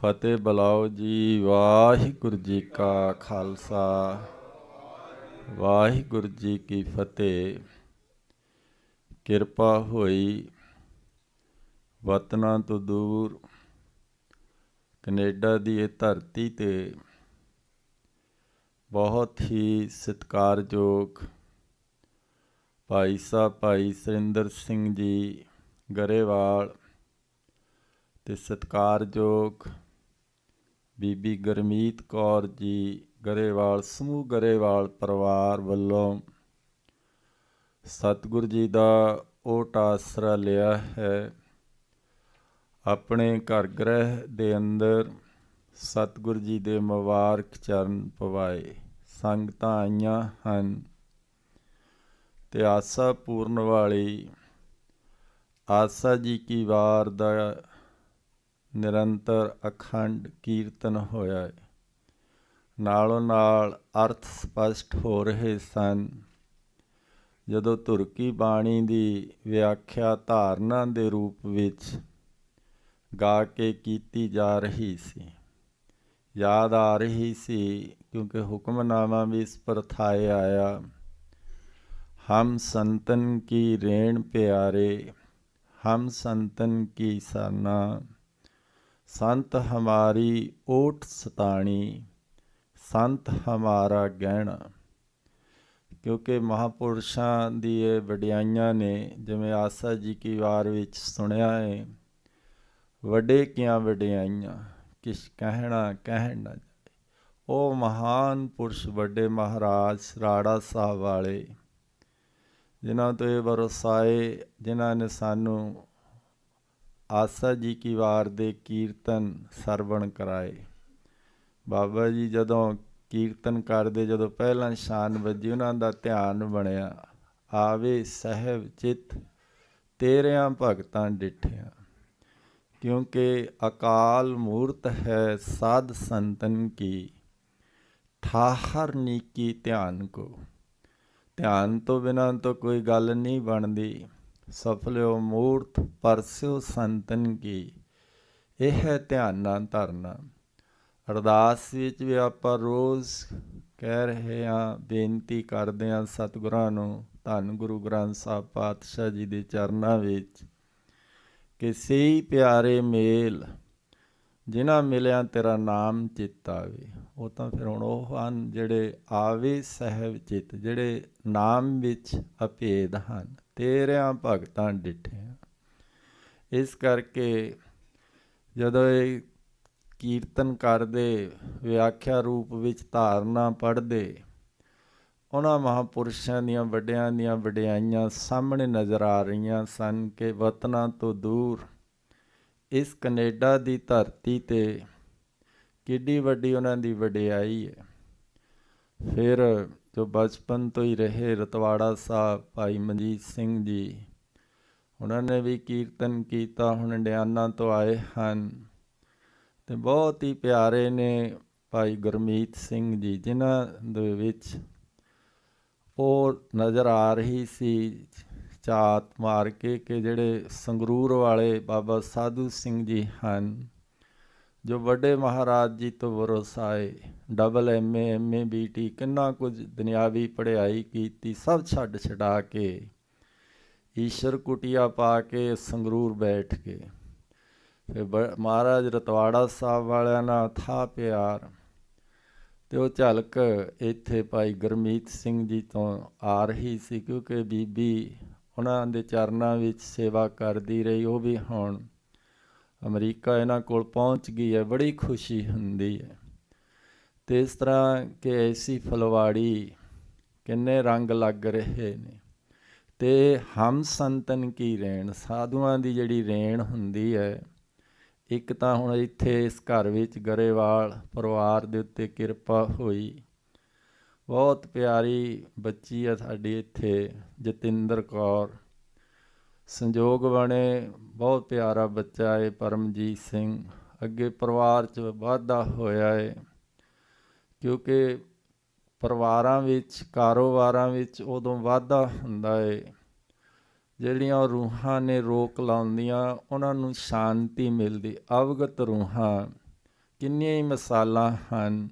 ਫਤਿਹ ਬੁਲਾਓ ਜੀ। ਵਾਹਿਗੁਰੂ ਜੀ ਕਾ ਖਾਲਸਾ। ਵਾਹਿਗੁਰੂ ਜੀ ਕੀ ਫਤਿਹ। ਕਿਰਪਾ ਹੋਈ ਵਤਨਾਂ ਤੋਂ ਦੂਰ। ਕੈਨੇਡਾ ਦੀ ਇਹ ਧਰਤੀ ਤੇ ਬਹੁਤ ਹੀ ਸਤਿਕਾਰਯੋਗ ਭਾਈ ਸਾਹਿਬ ਭਾਈ ਸਰਿੰਦਰ ਸਿੰਘ ਜੀ ਗਰੇਵਾਲ ਤੇ ਸਤਿਕਾਰਯੋਗ ਬੀਬੀ ਗਰਮੀਤ ਕੌਰ ਜੀ ਗਰੇਵਾਲ, ਸਮੂਹ ਗਰੇਵਾਲ ਪਰਿਵਾਰ ਵੱਲੋਂ ਸਤਿਗੁਰ ਜੀ ਦਾ ਓਟ ਆਸਰਾ ਲਿਆ ਹੈ। ਆਪਣੇ ਘਰ ਗ੍ਰਹਿ ਦੇ ਅੰਦਰ ਸਤਿਗੁਰ ਜੀ ਦੇ ਮੁਬਾਰਕ ਚਰਨ ਪਵਾਏ। ਸੰਗਤਾਂ ਆਈਆਂ ਹਨ ਤੇ ਆਸਾ ਪੂਰਨ ਵਾਲੀ ਆਸਾ ਜੀ ਕੀ ਵਾਰ ਦਾ ਨਿਰੰਤਰ ਅਖੰਡ ਕੀਰਤਨ ਹੋਇਆ ਹੈ ਨਾਲੋਂ ਨਾਲ ਅਰਥ ਸਪਸ਼ਟ ਹੋ ਰਹੇ ਸਨ। ਜਦੋਂ ਤੁਰਕੀ ਬਾਣੀ ਦੀ ਵਿਆਖਿਆ ਧਾਰਨਾ ਦੇ ਰੂਪ ਵਿੱਚ ਗਾ ਕੇ ਕੀਤੀ ਜਾ ਰਹੀ ਸੀ, ਯਾਦ ਆ ਰਹੀ ਸੀ ਕਿਉਂਕਿ ਹੁਕਮਨਾਮਾ ਵੀ ਇਸ ਪਰਥਾਏ ਆਇਆ, ਹਮ ਸੰਤਨ ਕੀ ਰੇਣ ਪਿਆਰੇ, ਹਮ ਸੰਤਨ ਕੀ ਸਾਨਾ ਸੰਤ ਹਮਾਰੀ ਓਟ ਸਤਾਣੀ, ਸੰਤ ਹਮਾਰਾ ਗਹਿਣਾ। ਕਿਉਂਕਿ ਮਹਾਪੁਰਸ਼ਾਂ ਦੀ ਇਹ ਵਡਿਆਈਆਂ ਨੇ ਜਿਵੇਂ ਆਸਾ ਜੀ ਕੀ ਵਾਰ ਵਿੱਚ ਸੁਣਿਆ ਹੈ ਵੱਡੇ ਕੀਆਂ ਵਡਿਆਈਆਂ, ਕਿਸ ਕਹਿਣਾ ਕਹਿਣ ਨਾ ਜਾਏ ਉਹ ਮਹਾਨ ਪੁਰਸ਼ ਵੱਡੇ ਮਹਾਰਾਜ ਸਰਾੜਾ ਸਾਹਿਬ ਵਾਲੇ, ਜਿਨ੍ਹਾਂ ਤੋਂ ਇਹ ਵਰਸਾਏ ਜਿਨ੍ਹਾਂ ਨੇ ਸਾਨੂੰ ਆਸਾ ਜੀ ਕੀ ਵਾਰ ਦੇ ਕੀਰਤਨ ਸਰਵਣ ਕਰਾਏ। ਬਾਬਾ ਜੀ ਜਦੋਂ ਕੀਰਤਨ ਕਰਦੇ, ਜਦੋਂ ਪਹਿਲਾਂ ਸ਼ਾਨ ਵੱਜੀ, ਉਹਨਾਂ ਦਾ ਧਿਆਨ ਬਣਿਆ। ਆਵੇ ਸਹਿਬ ਚਿਤ, ਤੇਰਿਆਂ ਭਗਤਾਂ ਡਿਠਿਆ। ਕਿਉਂਕਿ ਅਕਾਲ ਮੂਰਤ ਹੈ ਸਾਧ ਸੰਤਨ ਕੀ। ਠਾਹਰ ਨੀਕੀ ਧਿਆਨ ਕੋ। ਧਿਆਨ ਤੋਂ ਬਿਨਾਂ ਤਾਂ ਕੋਈ ਗੱਲ ਨਹੀਂ ਬਣਦੀ। ਸਫਲਿਓ ਮੂਰਤ ਪਰਸਿਓ ਸੰਤਨ ਕੀ। ਇਹ ਹੈ ਧਿਆਨ ਨਾਲ ਧਰਨਾ। ਅਰਦਾਸ ਵਿੱਚ ਵੀ ਆਪਾਂ ਰੋਜ਼ ਕਹਿ ਰਹੇ ਹਾਂ, ਬੇਨਤੀ ਕਰਦੇ ਹਾਂ ਸਤਿਗੁਰਾਂ ਨੂੰ, ਧੰਨ ਗੁਰੂ ਗ੍ਰੰਥ ਸਾਹਿਬ ਪਾਤਸ਼ਾਹ ਜੀ ਦੇ ਚਰਨਾਂ ਵਿੱਚ, ਕਿ ਸਹੀ ਪਿਆਰੇ ਮੇਲ ਜਿਨ੍ਹਾਂ ਮਿਲਿਆ ਤੇਰਾ ਨਾਮ ਚਿੱਤ ਆਵੇ। ਉਹ ਤਾਂ ਫਿਰ ਹੁਣ ਉਹ ਹਨ ਜਿਹੜੇ ਆਵੇ ਸਹਿਬ ਚਿੱਤ, ਜਿਹੜੇ ਨਾਮ ਵਿੱਚ ਅਭੇਦ ਹਨ। ਤੇਰਿਆਂ ਭਗਤਾਂ ਡਿਠਿਆ ਇਸ ਕਰਕੇ ਜਦੋਂ ਇਹ ਕੀਰਤਨ ਕਰਦੇ, ਵਿਆਖਿਆ ਰੂਪ ਵਿੱਚ ਧਾਰਨਾ ਪੜ੍ਹਦੇ, ਉਹਨਾਂ ਮਹਾਪੁਰਸ਼ਾਂ ਦੀਆਂ ਵੱਡਿਆਂ ਦੀਆਂ ਵਡਿਆਈਆਂ ਸਾਹਮਣੇ ਨਜ਼ਰ ਆ ਰਹੀਆਂ ਸਨ ਕਿ ਵਤਨਾਂ ਤੋਂ ਦੂਰ ਇਸ ਕੈਨੇਡਾ ਦੀ ਧਰਤੀ ਤੇ ਕਿੱਡੀ ਵੱਡੀ ਉਹਨਾਂ ਦੀ ਵਡਿਆਈ ਹੈ। ਫਿਰ ਜੋ ਬਚਪਨ ਤੋਂ ਹੀ ਰਹੇ ਰਤਵਾੜਾ ਸਾਹਿਬ, ਭਾਈ ਮਨਜੀਤ ਸਿੰਘ ਜੀ। ਉਹਨਾਂ ਨੇ ਵੀ ਕੀਰਤਨ ਕੀਤਾ, ਹੁਣ ਇੰਡਿਆਨਾ ਤੋਂ ਆਏ ਹਨ। ਤੇ ਬਹੁਤ ਹੀ ਪਿਆਰੇ ਨੇ ਭਾਈ ਗੁਰਮੀਤ ਸਿੰਘ ਜੀ, ਜਿਨ੍ਹਾਂ ਦੇ ਵਿੱਚ ਉਹ ਨਜ਼ਰ ਆ ਰਹੀ ਸੀ ਚਾਤ ਮਾਰ ਕੇ ਕਿ ਜਿਹੜੇ ਸੰਗਰੂਰ ਵਾਲੇ ਬਾਬਾ ਸਾਧੂ ਸਿੰਘ ਜੀ ਹਨ। ਜੋ ਵੱਡੇ ਮਹਾਰਾਜ ਜੀ ਤੋਂ ਵਰਸਾਏ ਡਬਲ ਐਮਏ ਐਮਏ ਬੀਟੀ ਕਿੰਨਾ ਕੁਝ ਦੁਨਿਆਵੀ ਪੜ੍ਹਾਈ ਕੀਤੀ, ਸਭ ਛੱਡ ਛਡਾ ਕੇ, ਈਸ਼ਰ ਕੁਟਿਆ ਪਾ ਕੇ, ਸੰਗਰੂਰ ਬੈਠ ਕੇ। ਫਿਰ ਮਹਾਰਾਜ ਰਤਵਾੜਾ ਸਾਹਿਬ ਵਾਲਿਆਂ ਨਾਲ ਥਾ ਪਿਆਰ, ਤੇ ਉਹ ਝਲਕ ਇੱਥੇ ਭਾਈ ਗਰਮੀਤ ਸਿੰਘ ਜੀ ਤੋਂ ਆ ਰਹੀ ਸੀ, ਕਿਉਂਕਿ ਬੀਬੀ ਉਹਨਾਂ ਦੇ ਚਰਨਾਂ ਵਿੱਚ ਸੇਵਾ ਕਰਦੀ ਰਹੀ, ਉਹ ਵੀ ਹੁਣ ਅਮਰੀਕਾ ਇਹਨਾਂ ਕੋਲ ਪਹੁੰਚ ਗਈ ਹੈ, ਬੜੀ ਖੁਸ਼ੀ ਹੁੰਦੀ ਹੈ। ਤੇ ਇਸ ਤਰ੍ਹਾਂ ਕਿ ਐਸੀ ਫਲਵਾੜੀ ਕਿੰਨੇ ਰੰਗ ਲੱਗ ਰਹੇ ਨੇ। ਤੇ ਹਮ ਸੰਤਨ ਕੀ ਰੇਣ, ਸਾਧੂਆਂ ਦੀ ਜਿਹੜੀ ਰੇਣ ਹੁੰਦੀ ਹੈ, ਇੱਕ ਤਾਂ ਹੁਣ ਇੱਥੇ ਇਸ ਘਰ ਵਿੱਚ ਗਰੇਵਾਲ ਪਰਿਵਾਰ ਦੇ ਉੱਤੇ ਕਿਰਪਾ ਹੋਈ। ਬਹੁਤ ਪਿਆਰੀ ਬੱਚੀ ਆ ਸਾਡੀ ਇੱਥੇ, ਜਤਿੰਦਰ ਕੌਰ। ਸੰਜੋਗ ਬਣੇ, ਬਹੁਤ ਪਿਆਰਾ ਬੱਚਾ ਏ ਪਰਮਜੀਤ ਸਿੰਘ। ਅੱਗੇ ਪਰਿਵਾਰ 'ਚ ਵਾਧਾ ਹੋਇਆ ਹੈ ਕਿਉਂਕਿ ਪਰਿਵਾਰਾਂ ਵਿੱਚ, ਕਾਰੋਬਾਰਾਂ ਵਿੱਚ ਉਦੋਂ ਵਾਧਾ ਹੁੰਦਾ ਹੈ ਜਿਹੜੀਆਂ ਰੂਹਾਂ ਨੇ ਰੋਕ ਲਾਉਂਦੀਆਂ, ਉਹਨਾਂ ਨੂੰ ਸ਼ਾਂਤੀ ਮਿਲਦੀ। ਅਵਗਤ ਰੂਹਾਂ, ਕਿੰਨੀਆਂ ਹੀ ਮਿਸਾਲਾਂ ਹਨ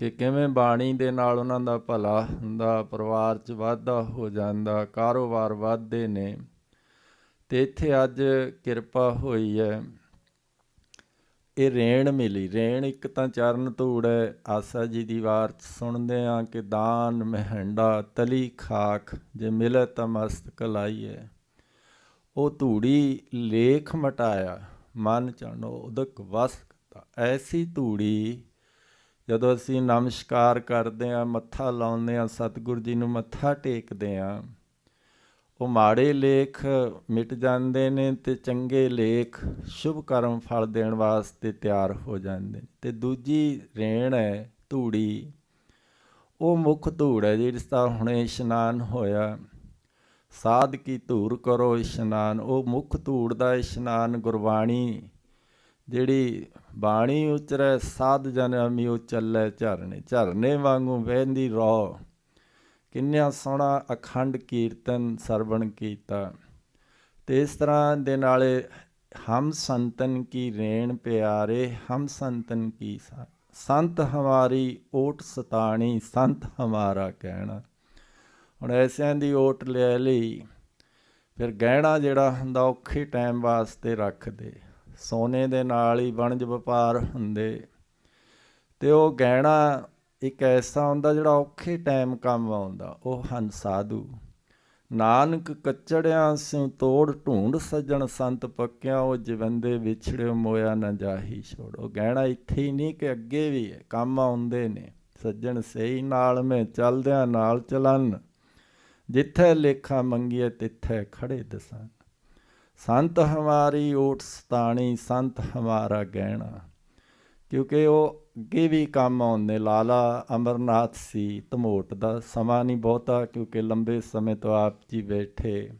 ਕਿ ਕਿਵੇਂ ਬਾਣੀ ਦੇ ਨਾਲ ਉਹਨਾਂ ਦਾ ਭਲਾ ਹੁੰਦਾ, ਪਰਿਵਾਰ 'ਚ ਵਾਧਾ ਹੋ ਜਾਂਦਾ, ਕਾਰੋਬਾਰ ਵਾਧਦੇ ਨੇ। ਤੇ ਇੱਥੇ ਅੱਜ ਕਿਰਪਾ ਹੋਈ ਹੈ ਇਹ ਰੇਣ ਮਿਲੀ। ਰੇਣ ਇੱਕ ਤਾਂ ਚਰਨ ਧੂੜ ਹੈ ਆਸਾ ਜੀ ਦੀ ਵਾਰ 'ਚ ਸੁਣਦੇ ਆ ਕਿ ਦਾਨ ਮਹਿੰਡਾ ਤਲੀ ਖਾਖ, ਜੇ ਮਿਲੇ ਤਾਂ ਮਸਤਕ ਲਾਈਏ ਉਹ ਧੂੜੀ ਲੇਖ ਮਟਾਇਆ, ਮਨ ਚਾਣੋ ਉਦਕ ਵਸ ਕੀਤਾ ਐਸੀ ਧੂੜੀ ਜਦੋਂ ਅਸੀਂ ਨਮਸਕਾਰ ਕਰਦੇ ਆ, ਮੱਥਾ ਲਾਉਂਦੇ ਆ, ਸਤਿਗੁਰੂ ਜੀ ਨੂੰ ਮੱਥਾ ਟੇਕਦੇ ਆ ਉਹ ਮਾੜੇ ਲੇਖ ਮਿਟ ਜਾਂਦੇ ਨੇ ਤੇ ਚੰਗੇ ਲੇਖ ਸ਼ੁਭ ਕਰਮ ਫਲ ਦੇਣ ਵਾਸਤੇ ਤਿਆਰ ਹੋ ਜਾਂਦੇ ਨੇ। ਤੇ ਦੂਜੀ ਰੇਣ ਹੈ ਧੂੜੀ। ਉਹ ਮੁੱਖ ਧੂੜ ਹੈ ਜਿਸ ਦਾ ਹੁਣੇ ਇਸ਼ਨਾਨ ਹੋਇਆ। ਸਾਧ ਕੀ ਧੂੜ ਕਰੋ ਇਸ਼ਨਾਨ। ਉਹ ਮੁੱਖ ਧੂੜ ਦਾ ਇਸ਼ਨਾਨ ਗੁਰਬਾਣੀ ਜਿਹੜੀ ਬਾਣੀ ਉਚਰੈ, ਸਾਧ ਜਨ ਅਮਿਓ ਚੱਲੇ ਝਰਨੇ। ਝਰਨੇ ਵਾਂਗੂ ਵਹਿੰਦੀ ਰੋ ਕਿੰਨਾ ਸੋਹਣਾ ਅਖੰਡ ਕੀਰਤਨ ਸਰਵਣ ਕੀਤਾ। ਤੇ ਇਸ ਤਰ੍ਹਾਂ ਦੇ ਨਾਲੇ, ਹਮ ਸੰਤਨ ਕੀ ਰੇਣ ਪਿਆਰੇ, ਹਮ ਸੰਤਨ ਕੀ ਸੰਤ ਹਮਾਰੀ ਓਟ ਸਤਾਣੀ, ਸੰਤ ਹਮਾਰਾ ਕਹਿਣਾ। ਹੁਣ ਐਸਿਆਂ ਦੀ ਓਟ ਲੈ ਲਈ, ਫਿਰ ਗਹਿਣਾ ਜਿਹੜਾ ਹੁੰਦਾ ਔਖੇ ਟਾਈਮ ਵਾਸਤੇ ਰੱਖਦੇ ਸੋਨੇ ਦੇ ਨਾਲ ਹੀ ਵਣਜ ਵਪਾਰ ਹੁੰਦੇ। ਤੇ ਉਹ ਗਹਿਣਾ ਇੱਕ ਐਸਾ ਹੁੰਦਾ ਜਿਹੜਾ ਔਖੇ ਟਾਈਮ ਕੰਮ ਆਉਂਦਾ, ਉਹ ਹਨ ਸਾਧੂ। ਨਾਨਕ ਕੱਚੜਿਆਂ ਸਿਉ ਤੋੜ ਢੂੰਡ ਸੱਜਣ ਸੰਤ ਪੱਕਿਆਂ, ਉਹ ਜਵੰਦੇ ਵਿਛੜਿਓ ਮੋਇਆ ਨਾ ਜਾਹੀ ਛੋੜੋ। ਗਹਿਣਾ ਇੱਥੇ ਹੀ ਨਹੀਂ ਕਿ ਅੱਗੇ ਵੀ ਹੈ, ਕੰਮ ਆਉਂਦੇ ਨੇ। ਸੱਜਣ ਸਹੀ ਨਾਲ ਮੈਂ ਚੱਲਦਿਆਂ ਨਾਲ ਚਲਨ, ਜਿੱਥੇ ਲੇਖਾ ਮੰਗੀਏ ਤਿੱਥੇ ਖੜੇ ਦਸਨ। ਸੰਤ ਹਮਾਰੀ ਓਟ ਸਤਾਣੀ, ਸੰਤ ਹਮਾਰਾ ਗਹਿਣਾ, ਕਿਉਂਕਿ ਉਹ ਅੱਗੇ ਵੀ ਕੰਮ ਆਉਂਦੇ ਲਾਲਾ ਅਮਰਨਾਥ ਸੀ, ਧਮੋਟ ਦਾ ਸਮਾਂ ਨਹੀਂ ਬਹੁਤਾ ਕਿਉਂਕਿ ਲੰਬੇ ਸਮੇਂ ਤੋਂ ਆਪ ਜੀ ਬੈਠੇ।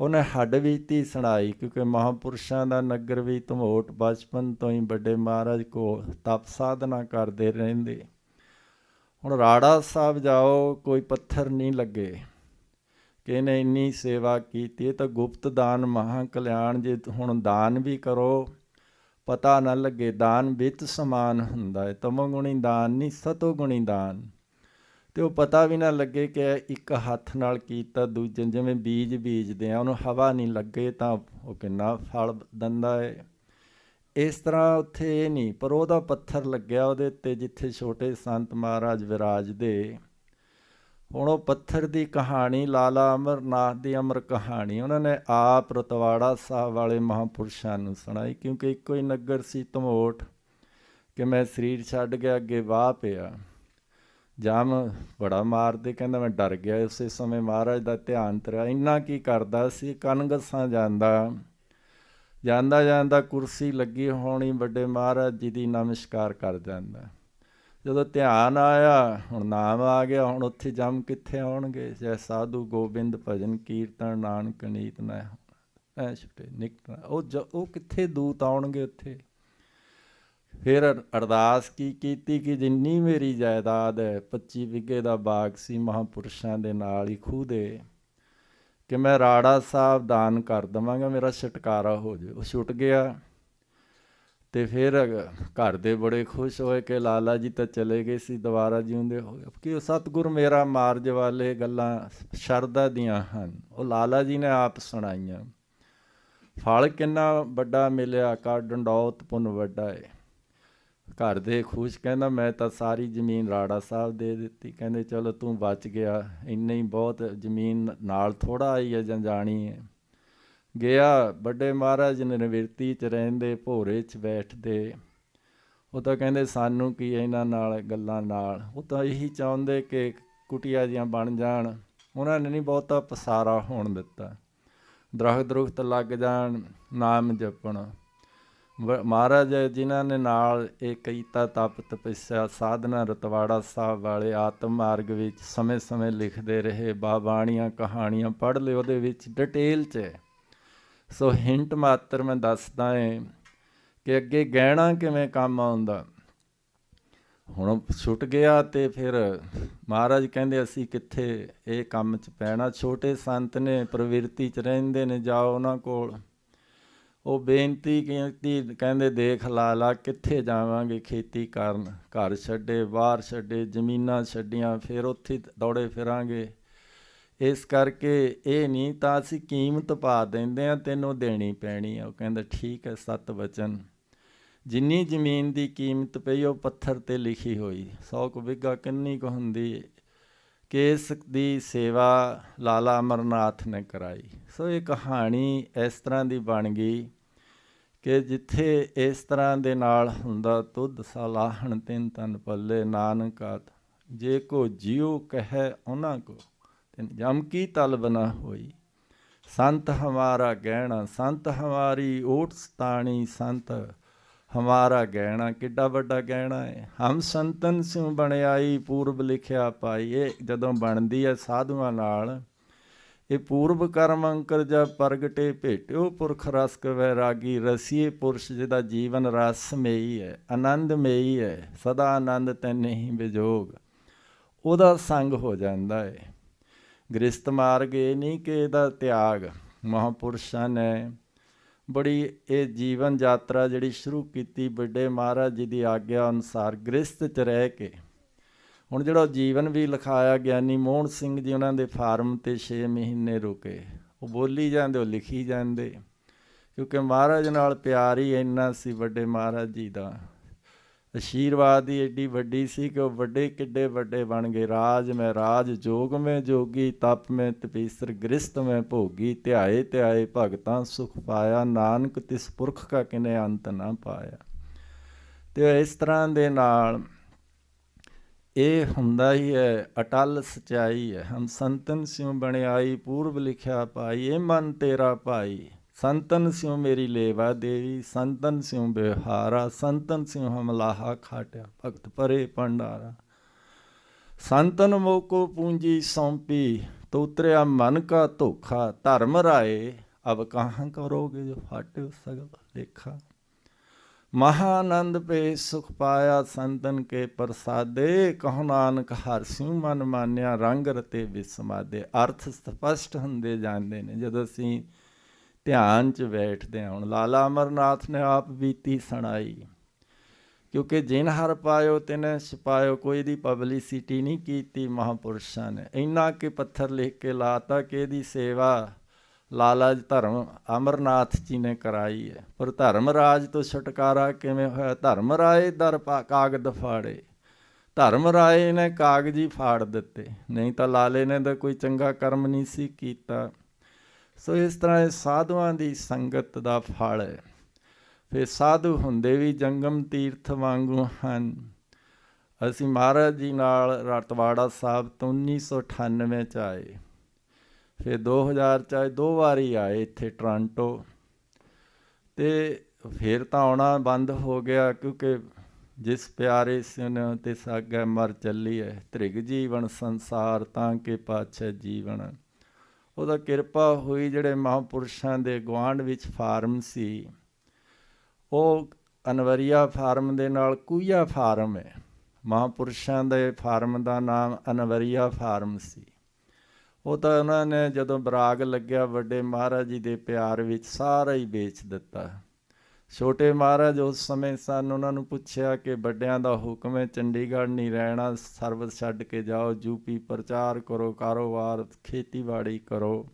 ਉਹਨੇ ਹੱਡ ਵੀ ਬੀਤੀ ਸੁਣਾਈ ਕਿਉਂਕਿ ਮਹਾਪੁਰਸ਼ਾਂ ਦਾ ਨਗਰ ਵੀ ਧਮੋਟ ਬਚਪਨ ਤੋਂ ਹੀ ਵੱਡੇ ਮਹਾਰਾਜ ਕੋ ਤਪ ਸਾਧਨਾ ਕਰਦੇ ਰਹਿੰਦੇ। ਹੁਣ ਰਾੜਾ ਸਾਹਿਬ ਜਾਓ, ਕੋਈ ਪੱਥਰ ਨਹੀਂ ਲੱਗੇ। ਕਿ ਇਹਨੇ ਇੰਨੀ ਸੇਵਾ ਕੀਤੀ, ਇਹ ਤਾਂ ਗੁਪਤ ਦਾਨ ਮਹਾ ਕਲਿਆਣ ਜੇ ਹੁਣ ਦਾਨ ਵੀ ਕਰੋ ਪਤਾ ਨਾ ਲੱਗੇ, ਦਾਨ ਵਿੱਚ ਸਮਾਨ ਹੁੰਦਾ ਹੈ। ਤਮੋ ਗੁਣੀ ਦਾਨ ਨਹੀਂ ਸਤੋ ਗੁਣੀ ਦਾਨ। ਤੇ ਉਹ ਪਤਾ ਵੀ ਨਾ ਲੱਗੇ ਕਿ ਇੱਕ ਹੱਥ ਨਾਲ ਕੀਤਾ, ਦੂਜੇ ਜਿਵੇਂ ਬੀਜ ਬੀਜਦੇ ਆ ਉਹਨੂੰ ਹਵਾ ਨਹੀਂ ਲੱਗੇ ਤਾਂ ਉਹ ਕਿੰਨਾ ਫਲ ਦਿੰਦਾ ਹੈ। ਇਸ ਤਰ੍ਹਾਂ ਉੱਥੇ ਇਹ ਨਹੀਂ ਪਰ ਉਹਦਾ ਪੱਥਰ ਲੱਗਿਆ ਉਹਦੇ ਉੱਤੇ, ਜਿੱਥੇ ਛੋਟੇ ਸੰਤ ਮਹਾਰਾਜ ਵਿਰਾਜਦੇ। ਹੁਣ ਉਹ ਪੱਥਰ ਦੀ ਕਹਾਣੀ, ਲਾਲਾ ਅਮਰਨਾਥ ਦੀ ਅਮਰ ਕਹਾਣੀ, ਉਹਨਾਂ ਨੇ ਆਪ ਰਤਵਾੜਾ ਸਾਹਿਬ ਵਾਲੇ ਮਹਾਪੁਰਸ਼ਾਂ ਨੂੰ ਸੁਣਾਈ, ਕਿਉਂਕਿ ਇੱਕੋ ਹੀ ਨਗਰ ਸੀ ਧਮੋਟ, ਕਿ ਮੈਂ ਸਰੀਰ ਛੱਡ ਗਿਆ, ਅੱਗੇ ਵਾਹ ਪਿਆ। ਜਾਮ ਬੜਾ ਮਾਰਦੇ, ਕਹਿੰਦਾ ਮੈਂ ਡਰ ਗਿਆ ਉਸੇ ਸਮੇਂ, ਮਹਾਰਾਜ ਦਾ ਧਿਆਨ ਤਰਿਆ, ਇੰਨਾ ਕੀ ਕਰਦਾ ਸੀ ਕਨਗਸਾਂ ਜਾਂਦਾ। ਜਾਂਦਾ ਜਾਂਦਾ ਕੁਰਸੀ ਲੱਗੀ ਹੋਣੀ, ਵੱਡੇ ਮਹਾਰਾਜ ਜੀ ਦੀ ਨਮਸਕਾਰ ਕਰ ਜਾਂਦਾ ਜਦੋਂ ਧਿਆਨ ਆਇਆ, ਹੁਣ ਨਾਮ ਆ ਗਿਆ, ਹੁਣ ਉੱਥੇ ਜਮ ਕਿੱਥੇ ਆਉਣਗੇ? ਜੈ ਸਾਧੂ ਗੋਬਿੰਦ ਭਜਨ ਕੀਰਤਨ, ਨਾਨਕ ਨੀਤ ਨਾ ਐ ਛੁੱਟੇ ਨਿਕਟਣਾ ਉਹ ਉਹ ਕਿੱਥੇ ਦੂਤ ਆਉਣਗੇ ਉੱਥੇ? ਫਿਰ ਅਰਦਾਸ ਕੀ ਕੀਤੀ ਕਿ ਜਿੰਨੀ ਮੇਰੀ ਜਾਇਦਾਦ ਹੈ 25 ਵਿਗੇ ਦਾ ਬਾਗ ਸੀ ਮਹਾਪੁਰਸ਼ਾਂ ਦੇ ਨਾਲ ਹੀ ਖੂਹ ਦੇ, ਕਿ ਮੈਂ ਰਾੜਾ ਸਾਹਿਬ ਦਾਨ ਕਰ ਦਵਾਂਗਾ, ਮੇਰਾ ਛਟਕਾਰਾ ਹੋ ਜੇ ਉਹ ਛੁੱਟ ਗਿਆ। ਤੇ ਫਿਰ ਘਰ ਦੇ ਬੜੇ ਖੁਸ਼ ਹੋਏ ਕਿ ਲਾਲਾ ਜੀ ਤਾਂ ਚਲੇ ਗਏ ਸੀ, ਦੁਬਾਰਾ ਜਿਉਂਦੇ ਹੋ ਗਏ। ਕਿ ਉਹ ਸਤਗੁਰ ਮੇਰਾ ਮਾਰਜ ਵਾਲੇ ਗੱਲਾਂ ਸ਼ਰਦਾ ਦੀਆਂ ਹਨ। ਉਹ ਲਾਲਾ ਜੀ ਨੇ ਆਪ ਸੁਣਾਈਆਂ। ਫਲ ਕਿੰਨਾ ਵੱਡਾ ਮਿਲਿਆ ਕਾ ਡੰਡੌਤ ਪੁੰਨ ਵੱਡਾ ਏ ਘਰ ਦੇ ਖੁਸ਼ ਕਹਿੰਦਾ, ਮੈਂ ਤਾਂ ਸਾਰੀ ਜ਼ਮੀਨ ਰਾੜਾ ਸਾਹਿਬ ਦੇ ਦਿੱਤੀ। ਕਹਿੰਦੇ, ਚਲੋ ਤੂੰ ਬਚ ਗਿਆ। ਇੰਨੇ ਹੀ ਬਹੁਤ ਜ਼ਮੀਨ ਨਾਲ ਥੋੜਾ ਆਈ ਹੈ ਜਾਂ ਜਾਣੀ ਹੈ। ਗਿਆ ਵੱਡੇ ਮਹਾਰਾਜ ਨਿਰਵਿਰਤੀ ਚ ਰਹਿੰਦੇ, ਭੋਰੇ ਚ ਬੈਠਦੇ। ਉਹ ਤਾਂ ਕਹਿੰਦੇ, ਸਾਨੂੰ ਕੀ ਇਹਨਾਂ ਨਾਲ, ਗੱਲਾਂ ਨਾਲ? ਉਹ ਤਾਂ ਇਹੀ ਚਾਹੁੰਦੇ ਕਿ ਕੁਟੀਆਂ ਜੀਆਂ ਬਣ ਜਾਣ। ਉਹਨਾਂ ਨੇ ਨਹੀਂ ਬਹੁਤਾ ਪਸਾਰਾ ਹੋਣ ਦਿੱਤਾ। ਦਰਖਤ ਦਰਖਤ ਲੱਗ ਜਾਣ, ਨਾਮ ਜਪਣ। ਮਹਾਰਾਜ ਜਿਨ੍ਹਾਂ ਨੇ ਨਾਲ ਇਹ ਕੀਤਾ ਤਪ ਤਪੱਸਿਆ ਸਾਧਨਾ ਰਤਵਾੜਾ ਸਾਹਿਬ ਵਾਲੇ ਆਤਮ ਮਾਰਗ ਵਿੱਚ ਸਮੇਂ-ਸਮੇਂ ਲਿਖਦੇ ਰਹੇ, ਬਾਬਾਣੀਆਂ ਕਹਾਣੀਆਂ ਪੜ੍ਹ ਲਿਓ ਉਹਦੇ ਵਿੱਚ ਡਿਟੇਲ 'ਚ ਸੋ ਹਿੰਟ ਮਾਤਰ ਮੈਂ ਦੱਸਦਾ ਏ ਕਿ ਅੱਗੇ ਗਹਿਣਾ ਕਿਵੇਂ ਕੰਮ ਆਉਂਦਾ। ਹੁਣ ਛੁੱਟ ਗਿਆ ਤੇ ਫਿਰ ਮਹਾਰਾਜ ਕਹਿੰਦੇ ਅਸੀਂ ਕਿੱਥੇ ਇਹ ਕੰਮ 'ਚ ਪੈਣਾ। ਛੋਟੇ ਸੰਤ ਨੇ ਪ੍ਰਵਿਰਤੀ 'ਚ ਰਹਿੰਦੇ ਨੇ, ਜਾਓ ਉਹਨਾਂ ਕੋਲ। ਉਹ ਬੇਨਤੀ ਕੀਤੀ, ਕਹਿੰਦੇ ਦੇਖ ਲਾ ਲਾ ਕਿੱਥੇ ਜਾਵਾਂਗੇ ਖੇਤੀ ਕਰਨ। ਘਰ ਛੱਡੇ, ਬਾਹਰ ਛੱਡੇ, ਜ਼ਮੀਨਾਂ ਛੱਡੀਆਂ, ਫਿਰ ਉੱਥੇ ਦੌੜੇ ਫਿਰਾਂਗੇ। ਇਸ ਕਰਕੇ ਇਹ ਨਹੀਂ ਤਾਂ ਅਸੀਂ ਕੀਮਤ ਪਾ ਦਿੰਦੇ ਆ ਤੈਨੂੰ ਦੇਣੀ ਪੈਣੀ ਆ। ਉਹ ਕਹਿੰਦਾ, ਠੀਕ ਹੈ, ਸਤ ਵਚਨ। ਜਿੰਨੀ ਜ਼ਮੀਨ ਦੀ ਕੀਮਤ ਪਈ, ਉਹ ਪੱਥਰ ਤੇ ਲਿਖੀ ਹੋਈ। 100 ਕੁ ਵਿਗਾ ਕਿੰਨੀ ਕੁ ਹੁੰਦੀ? ਕੇਸ ਦੀ ਸੇਵਾ ਲਾਲਾ ਅਮਰਨਾਥ ਨੇ ਕਰਾਈ। ਸੋ ਇਹ ਕਹਾਣੀ ਇਸ ਤਰ੍ਹਾਂ ਦੀ ਬਣ ਗਈ ਕਿ ਜਿੱਥੇ ਇਸ ਤਰ੍ਹਾਂ ਦੇ ਨਾਲ ਹੁੰਦਾ, ਤੁਧ ਸਲਾਹਣ ਤਿੰਨ ਤਨ ਪੱਲੇ। ਨਾਨਕਾ, ਜੇ ਕੋ ਜਿਉ ਕਹੈ, ਉਹਨਾਂ ਕੋ। ਤਿਨ ਜਮ ਕੀ ਤਲਬ ਨਾ ਹੋਈ? ਸੰਤ ਹਮਾਰਾ ਗਹਿਣਾ, ਸੰਤ ਹਮਾਰੀ ਓਟ ਸਤਾਣੀ ਸੰਤ ਹਮਾਰਾ ਗਹਿਣਾ, ਕਿੱਡਾ ਵੱਡਾ ਗਹਿਣਾ ਹੈ ਹਮ ਸੰਤਨ ਸਿਉ ਬਣਾਈ ਪੂਰਬ ਲਿਖਿਆ ਪਾਈ ਇਹ ਜਦੋਂ ਬਣਦੀ ਹੈ ਸਾਧੂਆਂ ਨਾਲ। ਇਹ ਪੂਰਬ ਕਰਮ ਅੰਕਰ ਜਬ ਪ੍ਰਗਟੇ ਭੇਟਿਓ, ਪੁਰਖ ਰਸਕ ਕ ਵੈਰਾਗੀ ਰਸੀਏ ਪੁਰਸ਼, ਜਿਹਦਾ ਜੀਵਨ ਰਸਮਈ ਹੈ ਆਨੰਦਮਈ ਹੈ ਸਦਾ ਆਨੰਦ ਤੈਨੇ ਹੀ ਵਿਜੋਗ ਉਹਦਾ ਸੰਗ ਹੋ ਜਾਂਦਾ ਹੈ ਗ੍ਰਸਤ ਮਾਰਗ ਇਹ ਨਹੀਂ ਕਿ ਇਹਦਾ ਤਿਆਗ ਮਹਾਪੁਰਸ਼ਾਂ ਨੇ ਬੜੀ ਇਹ ਜੀਵਨ ਯਾਤਰਾ ਜਿਹੜੀ ਸ਼ੁਰੂ ਕੀਤੀ ਵੱਡੇ ਮਹਾਰਾਜ ਜੀ ਦੀ ਆਗਿਆ ਅਨੁਸਾਰ ਗ੍ਰਸਤ ਚ ਰਹਿ ਕੇ। ਹੁਣ ਜਿਹੜਾ ਜੀਵਨ ਵੀ ਲਿਖਾਇਆ ਗਿਆਨੀ ਮੋਹਨ ਸਿੰਘ ਜੀ ਉਹਨਾਂ ਦੇ ਫਾਰਮ ਤੇ 6 ਮਹੀਨੇ ਰੁਕੇ। ਉਹ ਬੋਲੀ ਜਾਂਦੇ, ਉਹ ਲਿਖੀ ਜਾਂਦੇ। ਕਿਉਂਕਿ ਮਹਾਰਾਜ ਨਾਲ ਪਿਆਰ ਹੀ ਇੰਨਾ ਸੀ ਵੱਡੇ ਮਹਾਰਾਜ ਜੀ ਦਾ। ਅਸ਼ੀਰਵਾਦ ਹੀ ਏਡੀ ਵੱਡੀ ਸੀ ਕਿ ਉਹ ਵੱਡੇ ਕਿੱਡੇ ਵੱਡੇ ਬਣ ਗਏ। ਰਾਜ ਮੈਂ ਰਾਜ, ਜੋਗ ਮੈਂ ਜੋਗੀ, ਤਪ ਮੈਂ ਤਪੀਸਰ, ਗ੍ਰਸਤ ਮੈਂ ਭੋਗੀ, ਧਿਆਏ ਧਿਆਏ ਭਗਤਾਂ ਸੁਖ ਪਾਇਆ, ਨਾਨਕ ਤਿਸ ਪੁਰਖ ਕਾ ਕਿਨੇ ਅੰਤ ਨਾ ਪਾਇਆ। ਤੇ ਇਸ ਤਰ੍ਹਾਂ ਦੇ ਨਾਲ ਇਹ ਹੁੰਦਾ ਹੀ ਹੈ, ਅਟਲ ਸਚਾਈ ਹੈ। ਹਮ ਸੰਤਨ ਸਿਉ ਬਣਾਈ ਪੂਰਬ ਲਿਖਿਆ ਪਾਈ, ਇਹ ਮਨ ਤੇਰਾ ਭਾਈ। ਸੰਤਨ ਸਿਉ ਮੇਰੀ ਲੇਵਾ ਦੇਵੀ, ਸੰਤਨ ਸਿਉ ਬਿਹਾਰਾ, ਸੰਤਨ ਸਿਉ ਹਮਲਾਹਾ ਖਾਟਿਆ, ਭਗਤ ਪਰੇ ਪੰਡਾਰਾ ਸੰਤਨ ਮੋਕੋ ਪੂੰਜੀ ਸੌਂਪੀ ਤੋਤਰਿਆ ਮਨ ਕਾ ਧੋਖਾ, ਧਰਮ ਰਾਏ, ਅਬ ਕਹਾਂ ਕਰੋਗੇ ਜੋ ਫਾਟਿਓ ਸਗਲ ਲੇਖਾ। ਮਹਾਨੰਦ ਪੇ ਸੁਖ ਪਾਇਆ ਸੰਤਨ ਕੇ ਪ੍ਰਸਾਦੇ, ਕਹੋ ਨਾਨਕ ਹਰ ਸਿਉ ਮਨ ਮਾਨਿਆ, ਰੰਗ ਰਤੇ ਵਿਸਮਾਦੇ ਅਰਥ ਸਪਸ਼ਟ ਹੁੰਦੇ ਜਾਂਦੇ ਨੇ, ਜਦੋਂ ਅਸੀਂ ਧਿਆਨ 'ਚ ਬੈਠਦੇ ਹਾਂ। ਹੁਣ ਲਾਲਾ ਅਮਰਨਾਥ ਨੇ ਆਪ ਬੀਤੀ ਸੁਣਾਈ, ਕਿਉਂਕਿ ਜਿਨ ਹਰ ਪਾਇਓ ਤਿਨ ਛਪਾਇਓ ਕੋਈ ਦੀ ਪਬਲਿਸਿਟੀ ਨਹੀਂ ਕੀਤੀ ਮਹਾਪੁਰਸ਼ਾਂ ਨੇ। ਇੰਨਾ ਕਿ ਪੱਥਰ ਲਿਖ ਕੇ ਲਾਤਾ ਕਿ ਇਹਦੀ ਸੇਵਾ ਲਾਲਾ ਜੀ ਧਰਮ ਅਮਰਨਾਥ ਜੀ ਨੇ ਕਰਾਈ ਹੈ। ਪਰ ਧਰਮ ਰਾਜ ਤੋਂ ਛੁਟਕਾਰਾ ਕਿਵੇਂ ਹੋਇਆ? ਧਰਮ ਰਾਏ ਦਰ ਕਾਗਦ ਫਾੜੇ। ਧਰਮ ਰਾਏ ਨੇ ਕਾਗਜ਼ੀ ਫਾੜ ਦਿੱਤੇ। ਨਹੀਂ ਤਾਂ ਲਾਲੇ ਨੇ ਤਾਂ ਕੋਈ ਚੰਗਾ ਕਰਮ ਨਹੀਂ ਸੀ ਕੀਤਾ। ਸੋ ਇਸ ਤਰ੍ਹਾਂ ਇਹ ਸਾਧੂਆਂ ਦੀ ਸੰਗਤ ਦਾ ਫਲ ਹੈ। ਫਿਰ ਸਾਧੂ ਹੁੰਦੇ ਵੀ ਜੰਗਮ ਤੀਰਥ ਵਾਂਗੂ ਹਨ। ਅਸੀਂ ਮਹਾਰਾਜ ਜੀ ਨਾਲ ਰਤਵਾੜਾ ਸਾਹਿਬ ਤੋਂ 1998 ਚ ਆਏ। ਫਿਰ 2000 ਚ ਆਏ, ਦੋ ਵਾਰੀ ਆਏ ਇੱਥੇ ਟੋਰਾਂਟੋ। ਤੇ ਫਿਰ ਤਾਂ ਆਉਣਾ ਬੰਦ ਹੋ ਗਿਆ ਕਿਉਂਕਿ ਜਿਸ ਪਿਆਰੇ ਸਿਨ ਤੇ ਸਾਗੈ ਮਰ ਚੱਲੀ ਹੈ, ਤ੍ਰਿਗ ਜੀਵਨ ਸੰਸਾਰ ਤਾਂ ਕੇ ਪਾਛੇ ਜੀਵਨ। ਉਹਦਾ ਕਿਰਪਾ ਹੋਈ ਜਿਹੜੇ ਮਹਾਂਪੁਰਸ਼ਾਂ ਦੇ ਗਵਾਂਡ ਵਿੱਚ ਫਾਰਮ ਸੀ। ਉਹ ਅਨਵਰੀਆ ਫਾਰਮ ਦੇ ਨਾਲ ਕੂਇਆ ਫਾਰਮ ਹੈ। ਮਹਾਂਪੁਰਸ਼ਾਂ ਦੇ ਫਾਰਮ ਦਾ ਨਾਮ ਅਨਵਰੀਆ ਫਾਰਮ ਸੀ। ਉਹ ਤਾਂ ਉਹਨਾਂ ਨੇ ਜਦੋਂ ਬਰਾਗ ਲੱਗਿਆ ਵੱਡੇ ਮਹਾਰਾਜ ਜੀ ਦੇ ਪਿਆਰ ਵਿੱਚ ਸਾਰਾ ਹੀ ਵੇਚ ਦਿੱਤਾ। ਛੋਟੇ ਮਹਾਰਾਜ ਉਸ ਸਮੇਂ ਸਨ, ਉਹਨਾਂ ਨੂੰ ਪੁੱਛਿਆ ਕਿ ਵੱਡਿਆਂ ਦਾ ਹੁਕਮ ਹੈ, ਚੰਡੀਗੜ੍ਹ ਨਹੀਂ ਰਹਿਣਾ ਸਰਵਿਸ ਛੱਡ ਕੇ ਜਾਓ ਯੂਪੀ ਪ੍ਰਚਾਰ ਕਰੋ, ਕਾਰੋਬਾਰ ਖੇਤੀਬਾੜੀ ਕਰੋ।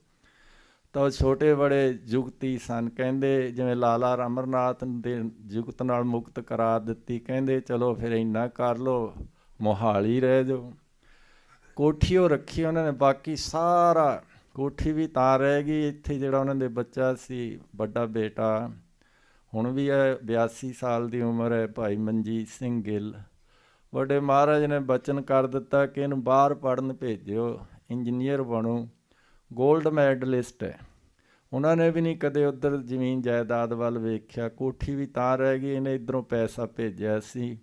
ਤਾਂ ਛੋਟੇ ਬੜੇ ਜੁਗਤੀ ਸਨ, ਕਹਿੰਦੇ ਜਿਵੇਂ ਲਾਲਾ ਅਮਰਨਾਥ ਦੇ ਜੁਗਤ ਨਾਲ ਮੁਕਤ ਕਰਾ ਦਿੱਤੀ, ਕਹਿੰਦੇ ਚਲੋ ਫਿਰ ਇੰਨਾ ਕਰ ਲੋ ਮੋਹਾਲੀ ਰਹਿ ਜਾਓ। ਕੋਠੀ ਉਹ ਰੱਖੀ ਉਹਨਾਂ ਨੇ, ਬਾਕੀ ਸਾਰਾ ਕੋਠੀ ਵੀ ਤਾਂ ਰਹਿ ਗਈ, ਇੱਥੇ ਜਿਹੜਾ ਉਹਨਾਂ ਦੇ ਬੱਚਾ ਸੀ, ਵੱਡਾ ਬੇਟਾ। ਹੁਣ ਵੀ ਹੈ 82 ਸਾਲ ਦੀ ਉਮਰ ਹੈ ਭਾਈ ਮਨਜੀਤ ਸਿੰਘ ਗਿੱਲ। ਵੱਡੇ ਮਹਾਰਾਜ ਨੇ ਬਚਨ ਕਰ ਦਿੱਤਾ ਕਿ ਇਹਨੂੰ ਬਾਹਰ ਪੜਨ ਭੇਜਿਓ, ਇੰਜੀਨੀਅਰ ਬਣੋ 골ਡ ਮੈਡਲਿਸਟ ਹੈ। ਉਹਨਾਂ ਨੇ ਵੀ ਨਹੀਂ ਕਦੇ ਉਧਰ ਜ਼ਮੀਨ ਜਾਇਦਾਦ ਵੱਲ ਵੇਖਿਆ। ਕੋਠੀ ਵੀ ਤਾਂ ਰਹਿ ਗਈ, ਇਹਨੇ ਇਧਰੋਂ ਪੈਸਾ ਭੇਜਿਆ ਸੀ।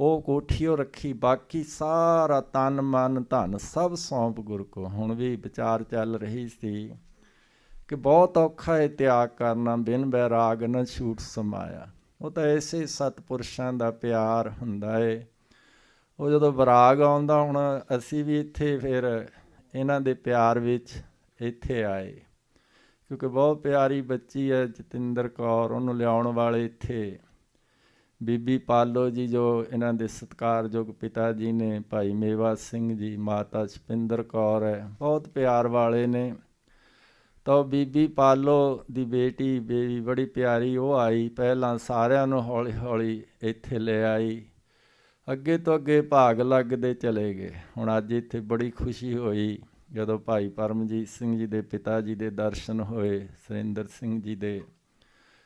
ਉਹ ਕੋਠੀ ਉਹ ਰੱਖੀ, ਬਾਕੀ ਸਾਰਾ ਤਨ ਮਨ ਧਨ ਸਭ ਸੌਂਪ ਗੁਰ ਕੋ। ਹੁਣ ਵੀ ਵਿਚਾਰ ਚੱਲ ਰਹੀ ਸੀ। ਕਿ ਬਹੁਤ ਔਖਾ ਹੈ ਤਿਆਗ ਕਰਨਾ, ਬਿਨ ਬੈਰਾਗ ਨਾ ਛੂਟ ਸਮਾਇਆ। ਉਹ ਤਾਂ ਐਸੇ ਸਤਪੁਰਸ਼ਾਂ ਦਾ ਪਿਆਰ ਹੁੰਦਾ ਏ। ਉਹ ਜਦੋਂ ਬਰਾਗ ਆਉਂਦਾ, ਹੁਣ ਅਸੀਂ ਵੀ ਇੱਥੇ ਫਿਰ ਇਹਨਾਂ ਦੇ ਪਿਆਰ ਵਿੱਚ ਇੱਥੇ ਆਏ। ਕਿਉਂਕਿ ਬਹੁਤ ਪਿਆਰੀ ਬੱਚੀ ਹੈ ਜਤਿੰਦਰ ਕੌਰ, ਉਹਨੂੰ ਲਿਆਉਣ ਵਾਲੇ ਇੱਥੇ। ਬੀਬੀ ਪਾਲੋ ਜੀ ਜੋ ਇਹਨਾਂ ਦੇ ਸਤਿਕਾਰਯੋਗ ਪਿਤਾ ਜੀ ਨੇ, ਭਾਈ ਮੇਵਾ ਸਿੰਘ ਜੀ, ਮਾਤਾ ਛਪਿੰਦਰ ਕੌਰ ਹੈ, ਬਹੁਤ ਪਿਆਰ ਵਾਲੇ ਨੇ। ਤਾਂ ਬੀਬੀ ਪਾਲੋ ਦੀ ਬੇਟੀ ਬੇਬੀ ਬੜੀ ਪਿਆਰੀ, ਉਹ ਆਈ ਪਹਿਲਾਂ ਸਾਰਿਆਂ ਨੂੰ ਹੌਲੀ ਹੌਲੀ ਇੱਥੇ ਲੈ ਆਈ। ਅੱਗੇ ਤੋਂ ਅੱਗੇ ਭਾਗ ਲੱਗਦੇ ਚਲੇ ਗਏ। ਹੁਣ ਅੱਜ ਇੱਥੇ ਬੜੀ ਖੁਸ਼ੀ ਹੋਈ ਜਦੋਂ ਭਾਈ ਪਰਮਜੀਤ ਸਿੰਘ ਜੀ ਦੇ ਪਿਤਾ ਜੀ ਦੇ ਦਰਸ਼ਨ ਹੋਏ, ਸੁਰਿੰਦਰ ਸਿੰਘ ਜੀ ਦੇ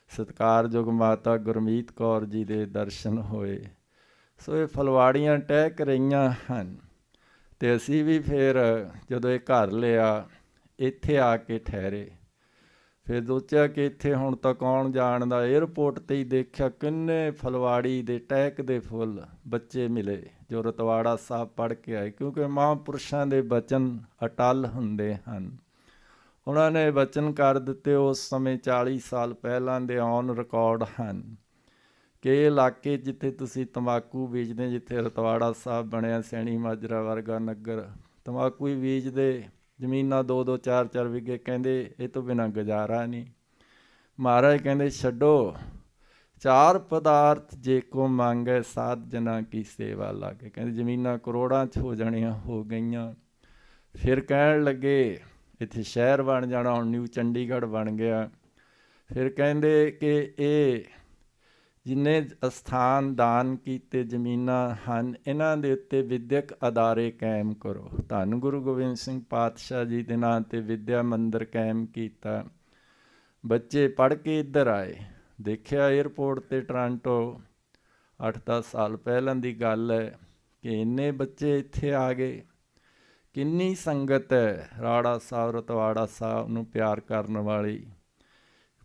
ਸਤਕਾਰਯੋਗ ਮਾਤਾ ਗੁਰਮੀਤ ਕੌਰ ਜੀ ਦੇ ਦਰਸ਼ਨ ਹੋਏ। ਸੋ ਇਹ ਫਲਵਾੜੀਆਂ ਟਹਿਕ ਰਹੀਆਂ ਹਨ ਤੇ ਅਸੀਂ ਵੀ ਫਿਰ ਜਦੋਂ ਇਹ ਘਰ ਲਿਆ ਇੱਥੇ ਆ ਕੇ ਠਹਿਰੇ। ਫਿਰ ਸੋਚਿਆ ਕਿ ਇੱਥੇ ਹੁਣ ਤਾਂ ਕੌਣ ਜਾਣਦਾ? 에어ਪੋਰਟ ਤੇ ਹੀ ਦੇਖਿਆ ਕਿੰਨੇ ਫਲਵਾੜੀ ਦੇ ਟੈਕ ਦੇ ਫੁੱਲ ਬੱਚੇ ਮਿਲੇ, ਜੋ ਰਤਵਾੜਾ ਸਾਹਿਬ ਪੜ ਕੇ ਆਏ, ਕਿਉਂਕਿ ਮਹਾਂਪੁਰਸ਼ਾਂ ਦੇ ਬਚਨ ਅਟਲ ਹੁੰਦੇ ਹਨ। ਉਹਨਾਂ ਨੇ ਬਚਨ ਕਰ ਦਿੱਤੇ, ਉਸ ਸਮੇਂ 40 ਸਾਲ ਪਹਿਲਾਂ ਦੇ ਔਨ ਰਿਕਾਰਡ ਹਨ। ਕਿ ਇਹ ਇਲਾਕੇ ਜਿੱਥੇ ਤੁਸੀਂ ਤੰਬਾਕੂ ਬੀਜਦੇ ਜਿੱਥੇ ਰਤਵਾੜਾ ਸਾਹਿਬ ਬਣਿਆ, ਸੈਣੀ ਮਾਜਰਾ ਵਰਗਾ ਨਗਰ ਤੰਬਾਕੂ ਹੀ ਬੀਜਦੇ ਜ਼ਮੀਨਾਂ ਦੋ ਦੋ ਚਾਰ ਚਾਰ ਵਿਗੇ ਕਹਿੰਦੇ ਇਹ ਤੋਂ ਬਿਨਾ ਗੁਜ਼ਾਰਾ ਨਹੀਂ। ਮਹਾਰਾਜ ਕਹਿੰਦੇ, ਛੱਡੋ, ਚਾਰ ਪਦਾਰਥ ਜੇ ਕੋ ਮੰਗੇ, ਸਾਧ ਜਨਾ ਕੀ ਸੇਵਾ ਲਾਗੇ। ਕਹਿੰਦੇ ਜ਼ਮੀਨਾਂ ਕਰੋੜਾਂ ਚ ਹੋ ਜਾਣੀਆਂ, ਹੋ ਗਈਆਂ। ਫਿਰ ਕਹਿਣ ਲੱਗੇ, ਇੱਥੇ ਸ਼ਹਿਰ ਬਣ ਜਾਣਾ, ਹੁਣ ਨਿਊ ਚੰਡੀਗੜ੍ਹ ਬਣ ਗਿਆ। ਫਿਰ ਕਹਿੰਦੇ ਕਿ ਇਹ ਜਿੰਨੇ ਅਸਥਾਨ ਦਾਨ ਕੀਤੇ ਜ਼ਮੀਨਾਂ ਹਨ, ਇਹਨਾਂ ਦੇ ਉੱਤੇ ਵਿਦਿਅਕ ਅਦਾਰੇ ਕਾਇਮ ਕਰੋ। ਧੰਨ ਗੁਰੂ ਗੋਬਿੰਦ ਸਿੰਘ ਪਾਤਸ਼ਾਹ ਜੀ ਦੇ ਨਾਂ ਤੇ ਵਿਦਿਆ ਮੰਦਿਰ ਕਾਇਮ ਕੀਤਾ। ਬੱਚੇ ਪੜ੍ਹ ਕੇ ਇੱਧਰ ਆਏ। ਦੇਖਿਆ 에어ਪੋਰਟ ਤੇ ਟ੍ਰਾਂਟੋ। 8-10 ਸਾਲ ਪਹਿਲਾਂ ਦੀ ਗੱਲ ਹੈ ਕਿ ਇੰਨੇ ਬੱਚੇ ਇੱਥੇ ਆ ਗਏ। ਕਿੰਨੀ ਸੰਗਤ ਹੈ ਰਾੜਾ ਸਾਹਿਬ, ਰਤਵਾੜਾ ਸਾਹਿਬ ਨੂੰ ਪਿਆਰ ਕਰਨ ਵਾਲੀ।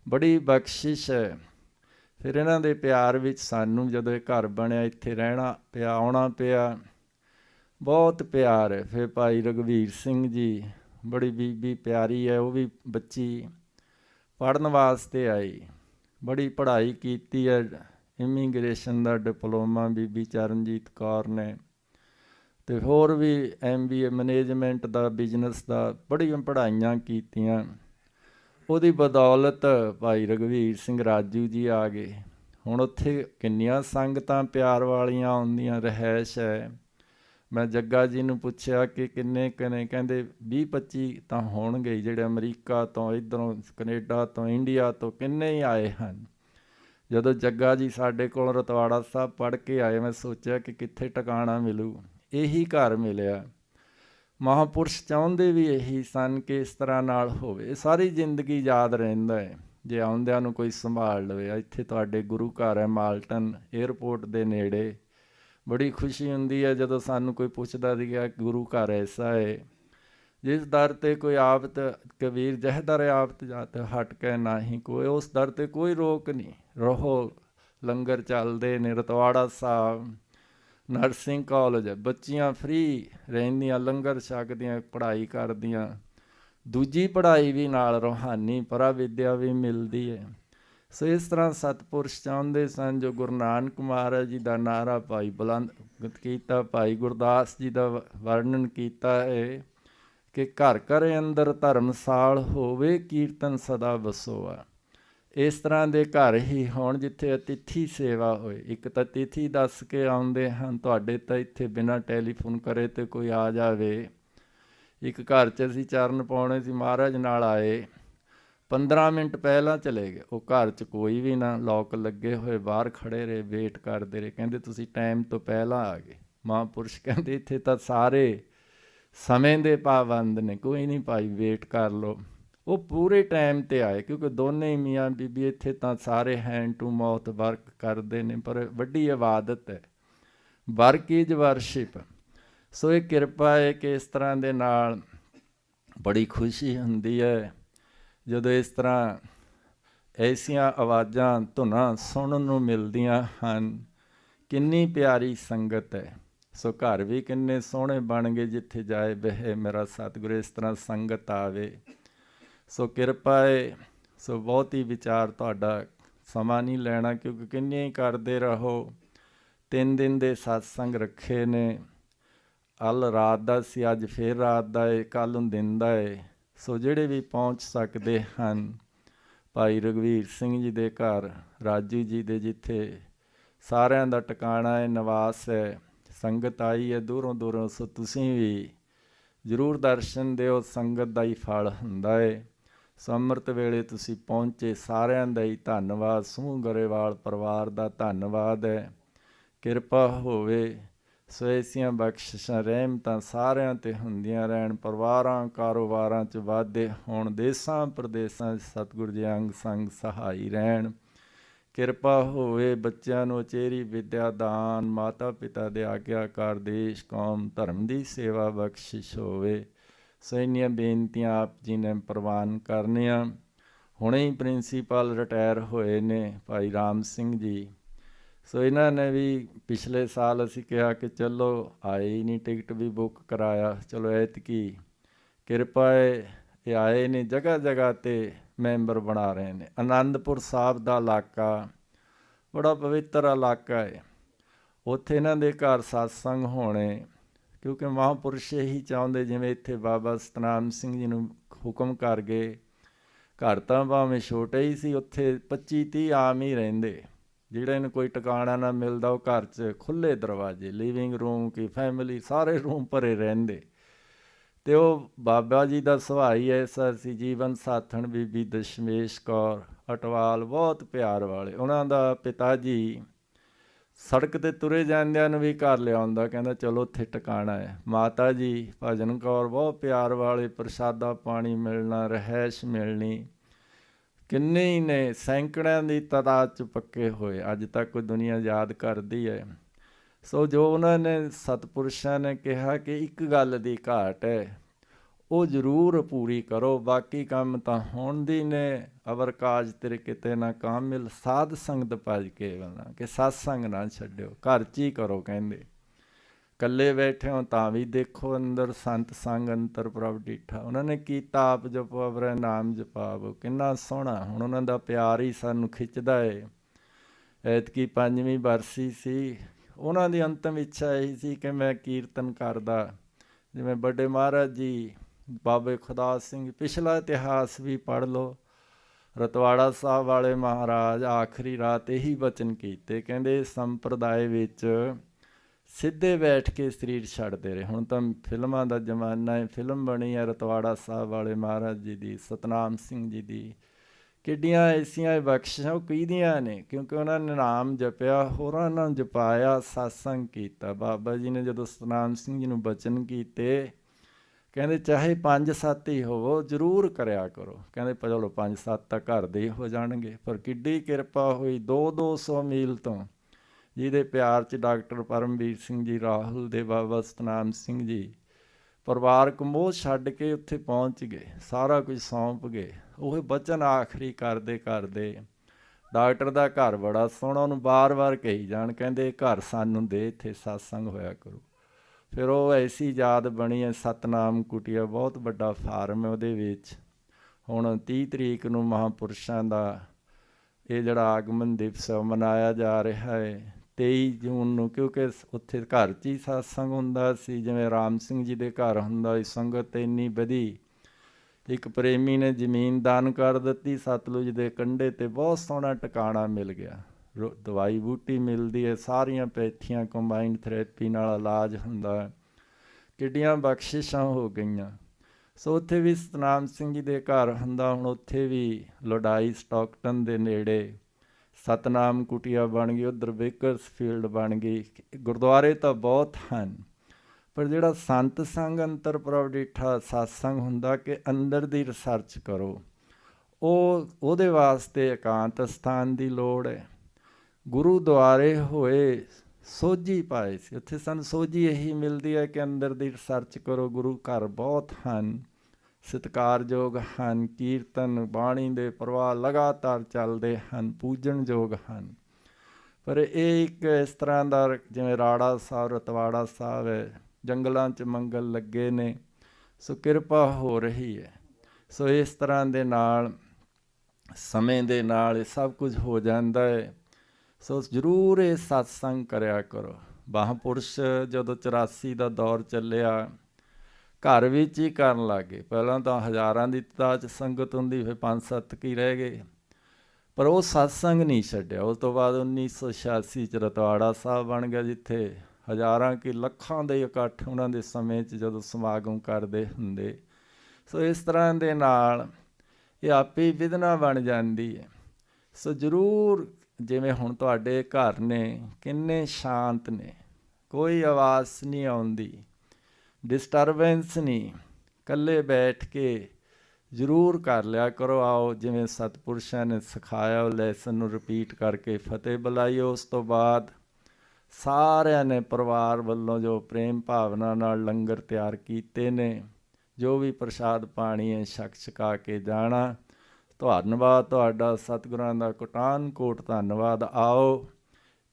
ਬੜੀ ਬਖਸ਼ਿਸ਼ ਹੈ। ਫਿਰ ਇਹਨਾਂ ਦੇ ਪਿਆਰ ਵਿੱਚ ਸਾਨੂੰ ਜਦੋਂ ਇਹ ਘਰ ਬਣਿਆ, ਇੱਥੇ ਰਹਿਣਾ ਪਿਆ, ਆਉਣਾ ਪਿਆ, ਬਹੁਤ ਪਿਆਰ ਹੈ। ਫਿਰ ਭਾਈ ਰਗਵੀਰ ਸਿੰਘ ਜੀ, ਬੜੀ ਬੀਬੀ ਪਿਆਰੀ ਹੈ, ਉਹ ਵੀ ਬੱਚੀ ਪੜਨ ਵਾਸਤੇ ਆਈ। ਬੜੀ ਪੜ੍ਹਾਈ ਕੀਤੀ ਹੈ। ਇਮੀਗ੍ਰੇਸ਼ਨ ਦਾ ਡਿਪਲੋਮਾ ਬੀਬੀ ਚਰਨਜੀਤ ਕੌਰ ਨੇ। ਤੇ ਹੋਰ ਵੀ ਐਮਬੀਏ ਮੈਨੇਜਮੈਂਟ ਦਾ ਬਿਜ਼ਨਸ ਦਾ, ਬੜੀਆਂ ਪੜ੍ਹਾਈਆਂ ਕੀਤੀਆਂ। ਉਹਦੀ ਬਦੌਲਤ ਭਾਈ ਰਗਵੀਰ ਸਿੰਘ ਰਾਜੂ ਜੀ ਆ ਗਏ। ਹੁਣ ਉੱਥੇ ਕਿੰਨੀਆਂ ਸੰਗਤਾਂ ਪਿਆਰ ਵਾਲੀਆਂ ਆਉਂਦੀਆਂ ਰਹਿਸ਼ ਹੈ। ਮੈਂ ਜੱਗਾ ਜੀ ਨੂੰ ਪੁੱਛਿਆ ਕਿ ਕਿੰਨੇ ਕਿੰਨੇ, ਕਹਿੰਦੇ 20 25 ਤਾਂ ਹੋਣਗੇ ਜਿਹੜੇ ਅਮਰੀਕਾ ਤੋਂ, ਇਧਰੋਂ ਕੈਨੇਡਾ ਤੋਂ, ਇੰਡੀਆ ਤੋਂ ਕਿੰਨੇ ਹੀ ਆਏ ਹਨ। ਜਦੋਂ ਜੱਗਾ ਜੀ ਸਾਡੇ ਕੋਲ ਰਤਵਾੜਾ ਸਾਹਿਬ ਪੜ੍ਹ ਕੇ ਆਏ, ਮੈਂ ਸੋਚਿਆ ਕਿ ਕਿੱਥੇ ਟਿਕਾਣਾ ਮਿਲੂ। ਇਹੀ ਘਰ ਮਿਲਿਆ। ਮਹਾਪੁਰਸ਼ ਚਾਹੁੰਦੇ ਵੀ ਇਹੀ ਸਨ ਕਿ ਇਸ ਤਰ੍ਹਾਂ ਨਾਲ ਹੋਵੇ। ਸਾਰੀ ਜ਼ਿੰਦਗੀ ਯਾਦ ਰਹਿੰਦਾ ਹੈ। ਜੇ ਆਉਂਦਿਆਂ ਨੂੰ ਕੋਈ ਸੰਭਾਲ ਲਵੇ ਇੱਥੇ ਤੁਹਾਡੇ ਗੁਰੂ ਘਰ ਹੈ ਮਾਲਟਨ 에어ਪੋਰਟ ਦੇ ਨੇੜੇ। ਬੜੀ ਖੁਸ਼ੀ ਹੁੰਦੀ ਹੈ ਜਦੋਂ ਸਾਨੂੰ ਕੋਈ ਪੁੱਛਦਾ ਸੀਗਾ ਗੁਰੂ ਘਰ ਐਸਾ ਹੈ। ਜਿਸ ਦਰ ਤੇ ਕੋਈ ਆਫਤ, ਕਬੀਰ ਜਹਦਰ ਆਫਤ ਜਾਤ ਹਟ ਕੇ ਨਹੀਂ ਕੋਈ, ਉਸ ਦਰ ਤੇ ਕੋਈ ਰੋਕ ਨਹੀਂ। ਰਹੋ, ਲੰਗਰ ਚੱਲਦੇ ਨੇ, ਰਤਵਾੜਾ ਸਾਹਿਬ। ਨਰਸਿੰਗ ਕਾਲਜ, ਬੱਚੀਆਂ ਫ੍ਰੀ ਰਹਿੰਦੀਆਂ, ਲੰਗਰ ਛਕਦੀਆਂ ਪੜ੍ਹਾਈ ਕਰਦੀਆਂ। ਦੂਜੀ ਪੜ੍ਹਾਈ ਵੀ ਨਾਲ ਰੋਹਾਨੀ ਪਰਾ ਵਿਦਿਆ ਵੀ ਮਿਲਦੀ ਹੈ ਸੋ ਇਸ ਤਰ੍ਹਾਂ ਸਤਪੁਰਸ਼ ਚਾਹੁੰਦੇ ਸਨ, ਜੋ ਗੁਰੂ ਨਾਨਕ ਮਹਾਰਾਜ ਜੀ ਦਾ ਨਾਰਾ ਭਾਈ ਬੁਲੰਦ ਕੀਤਾ, ਭਾਈ ਗੁਰਦਾਸ ਜੀ ਦਾ ਵਰਣਨ ਕੀਤਾ ਹੈ ਕਿ ਘਰ ਘਰ ਅੰਦਰ ਧਰਮਸਾਲ ਹੋਵੇ, ਕੀਰਤਨ ਸਦਾ ਵਸੋਆ। ਇਸ ਤਰ੍ਹਾਂ ਦੇ ਘਰ ਹੀ ਹੋਣ ਜਿੱਥੇ ਅਤਿਥੀ ਸੇਵਾ ਹੋਏ। ਇੱਕ ਤਾਂ ਤਿਥੀ ਦੱਸ ਕੇ ਆਉਂਦੇ ਹਨ, ਤੁਹਾਡੇ ਤਾਂ ਇੱਥੇ ਬਿਨਾਂ ਟੈਲੀਫੋਨ ਕਰੇ ਤੇ ਕੋਈ ਆ ਜਾਵੇ। ਇੱਕ ਘਰ 'ਚ ਅਸੀਂ ਚਰਨ ਪਾਉਣੇ ਸੀ, ਮਹਾਰਾਜ ਨਾਲ ਆਏ। 15 ਮਿੰਟ ਪਹਿਲਾਂ ਚਲੇ ਗਏ। ਉਹ ਘਰ 'ਚ ਕੋਈ ਵੀ ਨਾ, ਲੋਕ ਲੱਗੇ ਹੋਏ, ਬਾਹਰ ਖੜੇ ਰਹੇ, ਵੇਟ ਕਰਦੇ ਰਹੇ। ਕਹਿੰਦੇ, ਤੁਸੀਂ ਟਾਈਮ ਤੋਂ ਪਹਿਲਾਂ ਆ ਗਏ। ਮਹਾਂਪੁਰਸ਼ ਕਹਿੰਦੇ, ਇੱਥੇ ਤਾਂ ਸਾਰੇ ਸਮੇਂ ਦੇ ਪਾਬੰਦ ਨੇ, ਕੋਈ ਨਹੀਂ ਭਾਈ, ਵੇਟ ਕਰ ਲੋ ਉਹ ਪੂਰੇ ਟਾਈਮ ਤੇ ਆਏ, ਕਿਉਂਕਿ ਦੋਨੇ ਹੀ ਮੀਆਂ ਬੀਬੀ ਇੱਥੇ ਤਾਂ ਸਾਰੇ ਹੈਂਡ ਟੂ ਮਾਊਥ ਵਰਕ ਕਰਦੇ ਨੇ, ਪਰ ਵੱਡੀ ਇਬਾਦਤ ਹੈ। ਵਰਕ ਇਜ਼ ਵਰਸ਼ਿਪ ਸੋ ਇਹ ਕਿਰਪਾ ਹੈ ਕਿ ਇਸ ਤਰ੍ਹਾਂ ਦੇ ਨਾਲ ਬੜੀ ਖੁਸ਼ੀ ਹੁੰਦੀ ਹੈ, ਜਦੋਂ ਇਸ ਤਰ੍ਹਾਂ ਐਸੀਆਂ ਆਵਾਜ਼ਾਂ ਧੁਨਾਂ ਸੁਣਨ ਨੂੰ ਮਿਲਦੀਆਂ ਹਨ। ਕਿੰਨੀ ਪਿਆਰੀ ਸੰਗਤ ਹੈ। ਸੋ ਘਰ ਵੀ ਕਿੰਨੇ ਸੋਹਣੇ ਬਣ ਗਏ, ਜਿੱਥੇ ਜਾਏ ਬਹਿ ਮੇਰਾ ਸਤਿਗੁਰੂ, ਇਸ ਤਰ੍ਹਾਂ ਸੰਗਤ ਆਵੇ। ਸੋ ਕਿਰਪਾ ਹੈ ਸੋ ਬਹੁਤ ਹੀ ਵਿਚਾਰ ਤੁਹਾਡਾ। ਸਮਾਂ ਨਹੀਂ ਲੈਣਾ ਕਿਉਂਕਿ ਕਿੰਨੇ ਹੀ ਕਰਦੇ ਰਹੋ। ਤਿੰਨ ਦਿਨ ਦੇ satsang ਰੱਖੇ ਨੇ। ਅਲ ਰਾਤ ਦਾ ਸੀ, ਅੱਜ ਫੇਰ ਰਾਤ ਦਾ ਏ ਕੱਲ ਨੂੰ ਦਿਨ ਦਾ ਏ। ਸੋ ਜਿਹੜੇ ਵੀ ਪਹੁੰਚ ਸਕਦੇ ਹਨ, ਭਾਈ ਰਗਵੀਰ ਸਿੰਘ ਜੀ ਦੇ ਘਰ, ਰਾਜੂ ਜੀ ਦੇ ਜਿੱਥੇ, ਸਾਰਿਆਂ ਦਾ ਟਿਕਾਣਾ ਹੈ ਨਿਵਾਸ ਹੈ ਸੰਗਤ ਆਈ ਹੈ ਦੂਰੋਂ ਦੂਰੋਂ। ਸੋ ਤੁਸੀਂ ਵੀ ਜ਼ਰੂਰ ਦਰਸ਼ਨ ਦਿਓ, ਸੰਗਤ ਦਾ ਹੀ ਫਲ ਹੁੰਦਾ ਏ। ਸੋ ਅੰਮ੍ਰਿਤ ਵੇਲੇ ਤੁਸੀਂ ਪਹੁੰਚੇ ਸਾਰਿਆਂ ਦਾ ਹੀ ਧੰਨਵਾਦ। ਸਮੂਹ ਗਰੇਵਾਲ ਪਰਿਵਾਰ ਦਾ ਧੰਨਵਾਦ ਹੈ। ਕਿਰਪਾ ਹੋਵੇ, ਸੋ ਬਖਸ਼ਿਸ਼ਾਂ, ਰਹਿਮਤਾਂ ਸਾਰਿਆਂ ਤੇ ਹੁੰਦੀਆਂ ਰਹਿਣ। ਪਰਿਵਾਰਾਂ, ਕਾਰੋਬਾਰਾਂ 'ਚ ਵਾਧੇ ਹੋਣ, ਦੇਸਾਂ, ਪ੍ਰਦੇਸਾਂ 'ਚ ਸਤਿਗੁਰ ਜੀ ਅੰਗ ਸੰਗ ਸਹਾਈ ਰਹਿਣ। ਕਿਰਪਾ ਹੋਵੇ ਬੱਚਿਆਂ ਨੂੰ ਉਚੇਰੀ ਵਿਦਿਆ ਦਾਨ ਮਾਤਾ ਪਿਤਾ ਦੇ ਆਗਿਆਕਾਰ, ਦੇਸ਼, ਕੌਮ, ਧਰਮ ਦੀ ਸੇਵਾ ਬਖਸ਼ਿਸ਼ ਹੋਵੇ। ਸੋ ਇੰਨੀਆਂ ਬੇਨਤੀਆਂ ਆਪ ਜੀ ਨੇ ਪ੍ਰਵਾਨ ਕਰਨੀਆਂ। ਹੁਣੇ ਹੀ ਪ੍ਰਿੰਸੀਪਲ ਰਿਟਾਇਰ ਹੋਏ ਨੇ ਭਾਈ ਰਾਮ ਸਿੰਘ ਜੀ। ਸੋ ਇਹਨਾਂ ਨੇ ਵੀ ਪਿਛਲੇ ਸਾਲ ਅਸੀਂ ਕਿਹਾ ਕਿ ਚਲੋ ਆਏ ਹੀ ਨਹੀਂ, ਟਿਕਟ ਵੀ ਬੁੱਕ ਕਰਾਇਆ। ਚਲੋ ਐਤਕੀ ਕਿਰਪਾ ਹੈ ਇਹ ਆਏ ਨੇ ਜਗ੍ਹਾ ਜਗ੍ਹਾ ਤੇ ਮੈਂਬਰ ਬਣਾ ਰਹੇ ਨੇ। ਆਨੰਦਪੁਰ ਸਾਹਿਬ ਦਾ ਇਲਾਕਾ ਬੜਾ ਪਵਿੱਤਰ ਇਲਾਕਾ ਹੈ ਉੱਥੇ ਇਹਨਾਂ ਦੇ ਘਰ satsang ਹੋਣੇ ਕਿਉਂਕਿ ਮਹਾਂਪੁਰਸ਼ ਇਹੀ ਚਾਹੁੰਦੇ, ਜਿਵੇਂ ਇੱਥੇ ਬਾਬਾ ਸਤਨਾਮ ਸਿੰਘ ਜੀ ਨੂੰ ਹੁਕਮ ਕਰ ਗਏ। ਘਰ ਤਾਂ ਭਾਵੇਂ ਛੋਟੇ ਹੀ ਸੀ, ਉੱਥੇ 25 30 ਆਮ ਹੀ ਰਹਿੰਦੇ। ਜਿਹੜੇ ਨੂੰ ਕੋਈ ਟਿਕਾਣਾ ਨਾ ਮਿਲਦਾ, ਉਹ ਘਰ 'ਚ ਖੁੱਲੇ ਦਰਵਾਜ਼ੇ ਲਿਵਿੰਗ ਰੂਮ ਕੀ ਫੈਮਿਲੀ ਸਾਰੇ ਰੂਮ ਭਰੇ ਰਹਿੰਦੇ। ਤੇ ਉਹ ਬਾਬਾ ਜੀ ਦਾ ਸੁਭਾਅ ਹੀ ਐਸਾ ਸੀ, ਜੀਵਨ ਸਾਥਣ ਬੀਬੀ ਦਸ਼ਮੇਸ਼ ਕੌਰ ਅਟਵਾਲ, ਬਹੁਤ ਪਿਆਰ ਵਾਲੇ। ਉਹਨਾਂ ਦਾ ਪਿਤਾ ਜੀ ਸੜਕ ਤੇ ਤੁਰੇ ਜਾਂਦਿਆਂ ਨੂੰ ਵੀ ਘਰ ਲਿਆਉਂਦਾ, ਕਹਿੰਦਾ, ਚਲੋ, ਉੱਥੇ ਟਿਕਾਣਾ ਹੈ। ਮਾਤਾ ਜੀ, ਭਜਨ ਕੌਰ, ਬਹੁਤ ਪਿਆਰ ਵਾਲੇ, ਪ੍ਰਸ਼ਾਦਾ ਪਾਣੀ ਮਿਲਣਾ ਰਹਿਸ਼ ਮਿਲਣੀ। ਕਿੰਨੇ ਹੀ ਨੇ, ਸੈਂਕੜਿਆਂ ਦੀ ਤਾਦਾਦ ਚ ਪੱਕੇ ਹੋਏ। ਅੱਜ ਤੱਕ ਦੁਨੀਆ ਯਾਦ ਕਰਦੀ ਹੈ। ਸੋ ਜੋ ਉਹਨਾਂ ਨੇ, ਸਤਪੁਰਸ਼ਾਂ ਨੇ ਕਿਹਾ ਕਿ ਇੱਕ ਗੱਲ ਦੀ ਘਾਟ ਹੈ ਉਹ ਜ਼ਰੂਰ ਪੂਰੀ ਕਰੋ। ਬਾਕੀ ਕੰਮ ਤਾਂ ਹੋਣ ਦੀ ਨੇ। ਅਵਰ ਕਾਜ ਤੇਰੇ ਕਿਤੇ ਨਾ ਕਾਮਿਲ। ਸਾਧ ਸੰਗਤ ਭਜ ਕੇ ਬਣਾ ਕਿ ਸਾਧ ਸੰਗ ਨਾ ਛੱਡਿਓ। ਘਰ ਚ ਹੀ ਕਰੋ ਕਹਿੰਦੇ। ਕੱਲੇ ਬੈਠੇ ਹੋ ਤਾਂ ਵੀ ਦੇਖੋ ਅੰਦਰ ਸੰਤ ਸੰਗ, ਅੰਤਰ ਪ੍ਰਭ ਡੀਠਾ। ਉਹਨਾਂ ਨੇ ਕੀਤਾ ਆਪ ਜਪੋ, ਅਵਰੇ ਨਾਮ ਜਪਾਵੋ। ਕਿੰਨਾ ਸੋਹਣਾ। ਹੁਣ ਉਹਨਾਂ ਦਾ ਪਿਆਰ ਹੀ ਸਾਨੂੰ ਖਿੱਚਦਾ ਏ। ਐਤਕੀ ਪੰਜਵੀਂ ਬਰਸੀ ਸੀ। ਉਹਨਾਂ ਦੀ ਅੰਤਮ ਇੱਛਾ ਇਹੀ ਸੀ ਕਿ ਮੈਂ ਕੀਰਤਨ ਕਰਦਾ। ਜਿਵੇਂ ਵੱਡੇ ਮਹਾਰਾਜ ਜੀ ਬਾਬੇ ਖੁਦਾ ਸਿੰਘ, ਪਿਛਲਾ ਇਤਿਹਾਸ ਵੀ ਪੜ੍ਹ ਲਓ। ਰਤਵਾੜਾ ਸਾਹਿਬ ਵਾਲੇ ਮਹਾਰਾਜ ਆਖਰੀ ਰਾਤ ਇਹੀ ਬਚਨ ਕੀਤੇ, ਕਹਿੰਦੇ ਸੰਪਰਦਾਇ ਵਿੱਚ ਸਿੱਧੇ ਬੈਠ ਕੇ ਸਰੀਰ ਛੱਡਦੇ ਰਹੇ। ਹੁਣ ਤਾਂ ਫਿਲਮਾਂ ਦਾ ਜ਼ਮਾਨਾ ਹੈ, ਫਿਲਮ ਬਣੀ ਹੈ ਰਤਵਾੜਾ ਸਾਹਿਬ ਵਾਲੇ ਮਹਾਰਾਜ ਜੀ ਦੀ, ਸਤਨਾਮ ਸਿੰਘ ਜੀ ਦੀ। ਕਿੱਡੀਆਂ ਐਸੀਆਂ ਬਖਸ਼ਾਂ ਉਹ ਕੀਦੀਆਂ ਨੇ, ਕਿਉਂਕਿ ਉਹਨਾਂ ਨੇ ਨਾਮ ਜਪਿਆ, ਹੋਰਾਂ ਨਾਲ ਜਪਾਇਆ satsang ਕੀਤਾ। ਬਾਬਾ ਜੀ ਨੇ ਜਦੋਂ ਸਤਨਾਮ ਸਿੰਘ ਜੀ ਨੂੰ ਬਚਨ ਕੀਤੇ ਕਹਿੰਦੇ ਚਾਹੇ 5-7 ਹੀ ਹੋਵੋ, ਜ਼ਰੂਰ ਕਰਿਆ ਕਰੋ। ਕਹਿੰਦੇ ਚਲੋ 5-7 ਤਾਂ ਘਰ ਦੇ ਹੀ ਹੋ ਜਾਣਗੇ, ਪਰ ਕਿੱਡੀ ਕਿਰਪਾ ਹੋਈ 2-200 ਮੀਲ ਤੋਂ। ਜਿਹਦੇ ਪਿਆਰ 'ਚ ਡਾਕਟਰ ਪਰਮਵੀਰ ਸਿੰਘ ਜੀ, ਰਾਹੁਲ ਦੇ ਬਾਬਾ ਸਤਨਾਮ ਸਿੰਘ ਜੀ, ਪਰਿਵਾਰਕ ਮੋਹ ਛੱਡ ਕੇ ਉੱਥੇ ਪਹੁੰਚ ਗਏ, ਸਾਰਾ ਕੁਝ ਸੌਂਪ ਗਏ। ਉਹ ਬਚਨ ਆਖਰੀ ਕਰਦੇ ਕਰਦੇ ਡਾਕਟਰ ਦਾ ਘਰ ਬੜਾ ਸੋਹਣਾ, ਉਹਨੂੰ ਬਾਰ-ਬਾਰ ਕਹੀ ਜਾਣ, ਕਹਿੰਦੇ ਘਰ ਸਾਨੂੰ ਦੇ, ਇੱਥੇ satsang ਹੋਇਆ ਕਰੂ। ਫਿਰ ਉਹ ਐਸੀ ਯਾਦ ਬਣੀ ਹੈ, ਸਤਨਾਮ ਕੁਟਿਆ, ਬਹੁਤ ਵੱਡਾ ਫਾਰਮ ਹੈ ਉਹਦੇ ਵਿੱਚ। ਹੁਣ 30 ਤਰੀਕ ਨੂੰ ਮਹਾਪੁਰਸ਼ਾਂ ਦਾ ਇਹ ਜਿਹੜਾ ਆਗਮਨ ਦਿਵਸ ਮਨਾਇਆ ਜਾ ਰਿਹਾ ਹੈ। 23 ਜੂਨ ਨੂੰ, ਕਿਉਂਕਿ ਉੱਥੇ ਘਰ 'ਚ ਹੀ satsang ਹੁੰਦਾ ਸੀ, ਜਿਵੇਂ ਰਾਮ ਸਿੰਘ ਜੀ ਦੇ ਘਰ ਹੁੰਦਾ ਸੀ, ਸੰਗਤ ਇੰਨੀ ਵਧੀ। ਇੱਕ ਪ੍ਰੇਮੀ ਨੇ ਜ਼ਮੀਨ ਦਾਨ ਕਰ ਦਿੱਤੀ, ਸਤਲੁਜ ਦੇ ਕੰਢੇ ਤੇ ਬਹੁਤ ਸੋਹਣਾ ਟਿਕਾਣਾ ਮਿਲ ਗਿਆ। ਦਵਾਈ ਬੂਟੀ ਮਿਲਦੀ ਹੈ, ਸਾਰੀਆਂ ਪੈਥੀਆਂ ਕੰਬਾਈਨ ਥੈਰੇਪੀ ਨਾਲ ਇਲਾਜ ਹੁੰਦਾ ਹੈ। ਕਿੱਡੀਆਂ ਬਖਸ਼ਿਸ਼ਾਂ ਹੋ ਗਈਆਂ। ਸੋ ਉੱਥੇ ਵੀ ਸਤਨਾਮ ਸਿੰਘ ਜੀ ਦੇ ਘਰ ਹੁੰਦਾ, ਹੁਣ ਉੱਥੇ ਵੀ ਲੋਡਾਈ ਸਟਾਕਟਨ ਦੇ ਨੇੜੇ ਸਤਨਾਮ ਕੁਟਿਆ ਬਣ ਗਈ, ਉਧਰ ਬੇਕਰਸਫੀਲਡ ਬਣ ਗਈ। ਗੁਰਦੁਆਰੇ ਤਾਂ ਬਹੁਤ ਹਨ, ਪਰ ਜਿਹੜਾ ਸੰਤ ਸੰਗ ਅੰਤਰ ਪ੍ਰਭ ਡੀਠਾ satsang ਹੁੰਦਾ ਕਿ ਅੰਦਰ ਦੀ ਰਿਸਰਚ ਕਰੋ। ਉਹ, ਉਹਦੇ ਵਾਸਤੇ ਇਕਾਂਤ ਸਥਾਨ ਦੀ ਲੋੜ ਹੈ। ਗੁਰੂ ਦੁਆਰੇ ਹੋਏ ਸੋਝੀ ਪਾਏ ਸੀ। ਉੱਥੇ ਸਾਨੂੰ ਸੋਝੀ ਇਹੀ ਮਿਲਦੀ ਹੈ ਕਿ ਅੰਦਰ ਦੀ ਰਿਸਰਚ ਕਰੋ, ਗੁਰੂ ਘਰ ਬਹੁਤ ਹਨ, ਸਤਿਕਾਰਯੋਗ ਹਨ, ਕੀਰਤਨ ਬਾਣੀ ਦੇ ਪ੍ਰਵਾਹ ਲਗਾਤਾਰ ਚੱਲਦੇ ਹਨ ਪੂਜਣਯੋਗ ਹਨ। ਪਰ ਇਹ ਇੱਕ ਇਸ ਤਰ੍ਹਾਂ ਦਾ ਜਿਵੇਂ ਰਾੜਾ ਸਾਹਿਬ, ਰਤਵਾੜਾ ਸਾਹਿਬ ਹੈ, ਜੰਗਲਾਂ 'ਚ ਮੰਗਲ ਲੱਗੇ ਨੇ, ਸੋ ਕਿਰਪਾ ਹੋ ਰਹੀ ਹੈ। ਸੋ ਇਸ ਤਰ੍ਹਾਂ ਦੇ ਨਾਲ, ਸਮੇਂ ਦੇ ਨਾਲ ਇਹ ਸਭ ਕੁਝ ਹੋ ਜਾਂਦਾ ਹੈ। ਸੋ ਜ਼ਰੂਰ ਇਹ satsang ਕਰਿਆ ਕਰੋ। ਮਹਾਂਪੁਰਸ਼ ਜਦੋਂ 84 ਦਾ ਦੌਰ ਚੱਲਿਆ, ਘਰ ਵਿੱਚ ਹੀ ਕਰਨ ਲੱਗੇ ਪਹਿਲਾਂ ਤਾਂ ਹਜ਼ਾਰਾਂ ਦੀ ਤਾਜ ਸੰਗਤ ਹੁੰਦੀ, ਫਿਰ ਪੰਜ ਸੱਤ ਕੀ ਰਹਿ ਗਏ। ਪਰ ਉਹ ਸਤਸੰਗ ਨਹੀਂ ਛੱਡਿਆ। ਉਸ ਤੋਂ ਬਾਅਦ 1986 ਚ ਰਤਵਾੜਾ ਸਾਹਿਬ ਬਣ ਗਿਆ, ਜਿੱਥੇ ਹਜ਼ਾਰਾਂ ਕੀ ਲੱਖਾਂ ਦੇ ਇਕੱਠ ਉਹਨਾਂ ਦੇ ਸਮੇਂ 'ਚ ਜਦੋਂ ਸਮਾਗਮ ਕਰਦੇ ਹੁੰਦੇ। ਸੋ ਇਸ ਤਰ੍ਹਾਂ ਦੇ ਨਾਲ ਇਹ ਆਪੇ ਵਿਧਨਾ ਬਣ ਜਾਂਦੀ ਹੈ। ਸੋ ਜ਼ਰੂਰ ਜਿਵੇਂ ਹੁਣ ਤੁਹਾਡੇ ਘਰ ਨੇ, ਕਿੰਨੇ ਸ਼ਾਂਤ ਨੇ। ਕੋਈ ਆਵਾਜ਼ ਨਹੀਂ ਆਉਂਦੀ ਡਿਸਟਰਬੈਂਸ ਨਹੀਂ। ਇਕੱਲੇ ਬੈਠ ਕੇ ਜ਼ਰੂਰ ਕਰ ਲਿਆ ਕਰੋ, ਆਓ ਜਿਵੇਂ ਸਤਪੁਰਸ਼ਾਂ ਨੇ ਸਿਖਾਇਆ, ਉਹ ਲੈਸਨ ਨੂੰ ਰਿਪੀਟ ਕਰਕੇ ਫਤਿਹ ਬੁਲਾਈ ਉਸ ਤੋਂ ਬਾਅਦ ਸਾਰਿਆਂ ਨੇ ਪਰਿਵਾਰ ਵੱਲੋਂ ਜੋ ਪ੍ਰੇਮ ਭਾਵਨਾ ਨਾਲ ਲੰਗਰ ਤਿਆਰ ਕੀਤੇ ਨੇ, ਜੋ ਵੀ ਪ੍ਰਸ਼ਾਦ ਪਾਣੀ ਹੈ ਛਕ ਛਕਾ ਕੇ ਜਾਣਾ। ਧੰਨਵਾਦ ਤੁਹਾਡਾ ਸਤਿਗੁਰਾਂ ਦਾ ਕੋਟਾਨ ਕੋਟ ਧੰਨਵਾਦ। ਆਓ,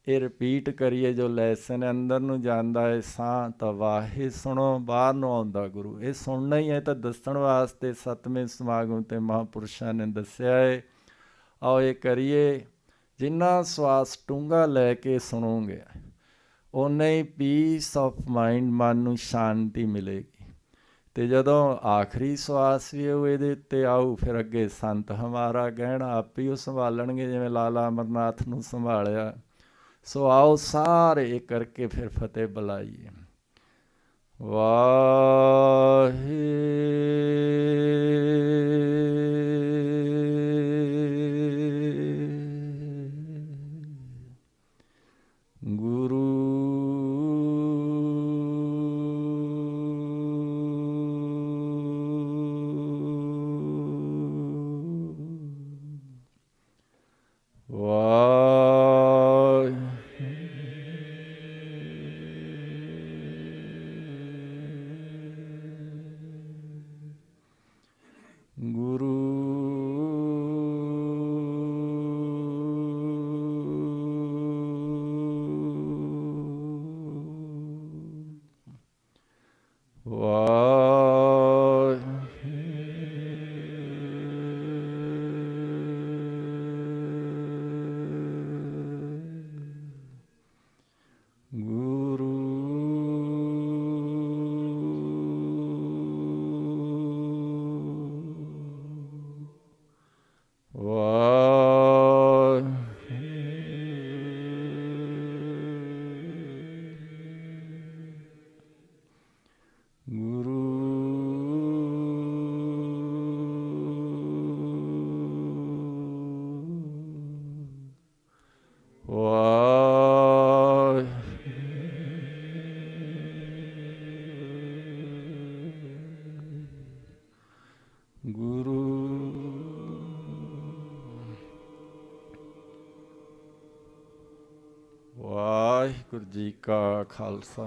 ਇਹ ਰਿਪੀਟ ਕਰੀਏ ਜੋ ਲੈਸਨ ਅੰਦਰ ਨੂੰ ਜਾਂਦਾ ਹੈ ਸਾਹ ਤਾਂ ਵਾਹੇ ਸੁਣੋ, ਬਾਹਰ ਨੂੰ ਆਉਂਦਾ ਗੁਰੂ। ਇਹ ਸੁਣਨਾ ਹੀ ਹੈ ਤਾਂ ਦੱਸਣ ਵਾਸਤੇ ਸਤਵੇਂ ਸਮਾਗਮ ਤੇ ਮਹਾਪੁਰਸ਼ਾਂ ਨੇ ਦੱਸਿਆ ਹੈ। ਆਓ ਇਹ ਕਰੀਏ, ਜਿੰਨਾ ਸਵਾਸ ਟੂੰਗਾ ਲੈ ਕੇ ਸੁਣੋਗੇ ਉਨੇ ਹੀ ਪੀਸ ਆਫ ਮਾਈਂਡ ਮਨ ਨੂੰ ਸ਼ਾਂਤੀ ਮਿਲੇਗੀ। ਤੇ ਜਦੋਂ ਆਖਰੀ ਸਵਾਸ ਵੀ ਉਹ ਇਹਦੇ ਉੱਤੇ ਆਉ ਫਿਰ ਅੱਗੇ ਸੰਤ ਹਮਾਰਾ ਗਹਿਣਾ ਆਪ ਹੀ ਉਹ ਸੰਭਾਲਣਗੇ, ਜਿਵੇਂ ਲਾਲਾ ਅਮਰਨਾਥ ਨੂੰ ਸੰਭਾਲਿਆ। ਸੋ ਆਓ ਸਾਰੇ ਕਰਕੇ ਫਿਰ ਫਤਿਹ ਬੁਲਾਈਏ। ਵਾਹੇ ਕਾ ਖਾਲਸਾ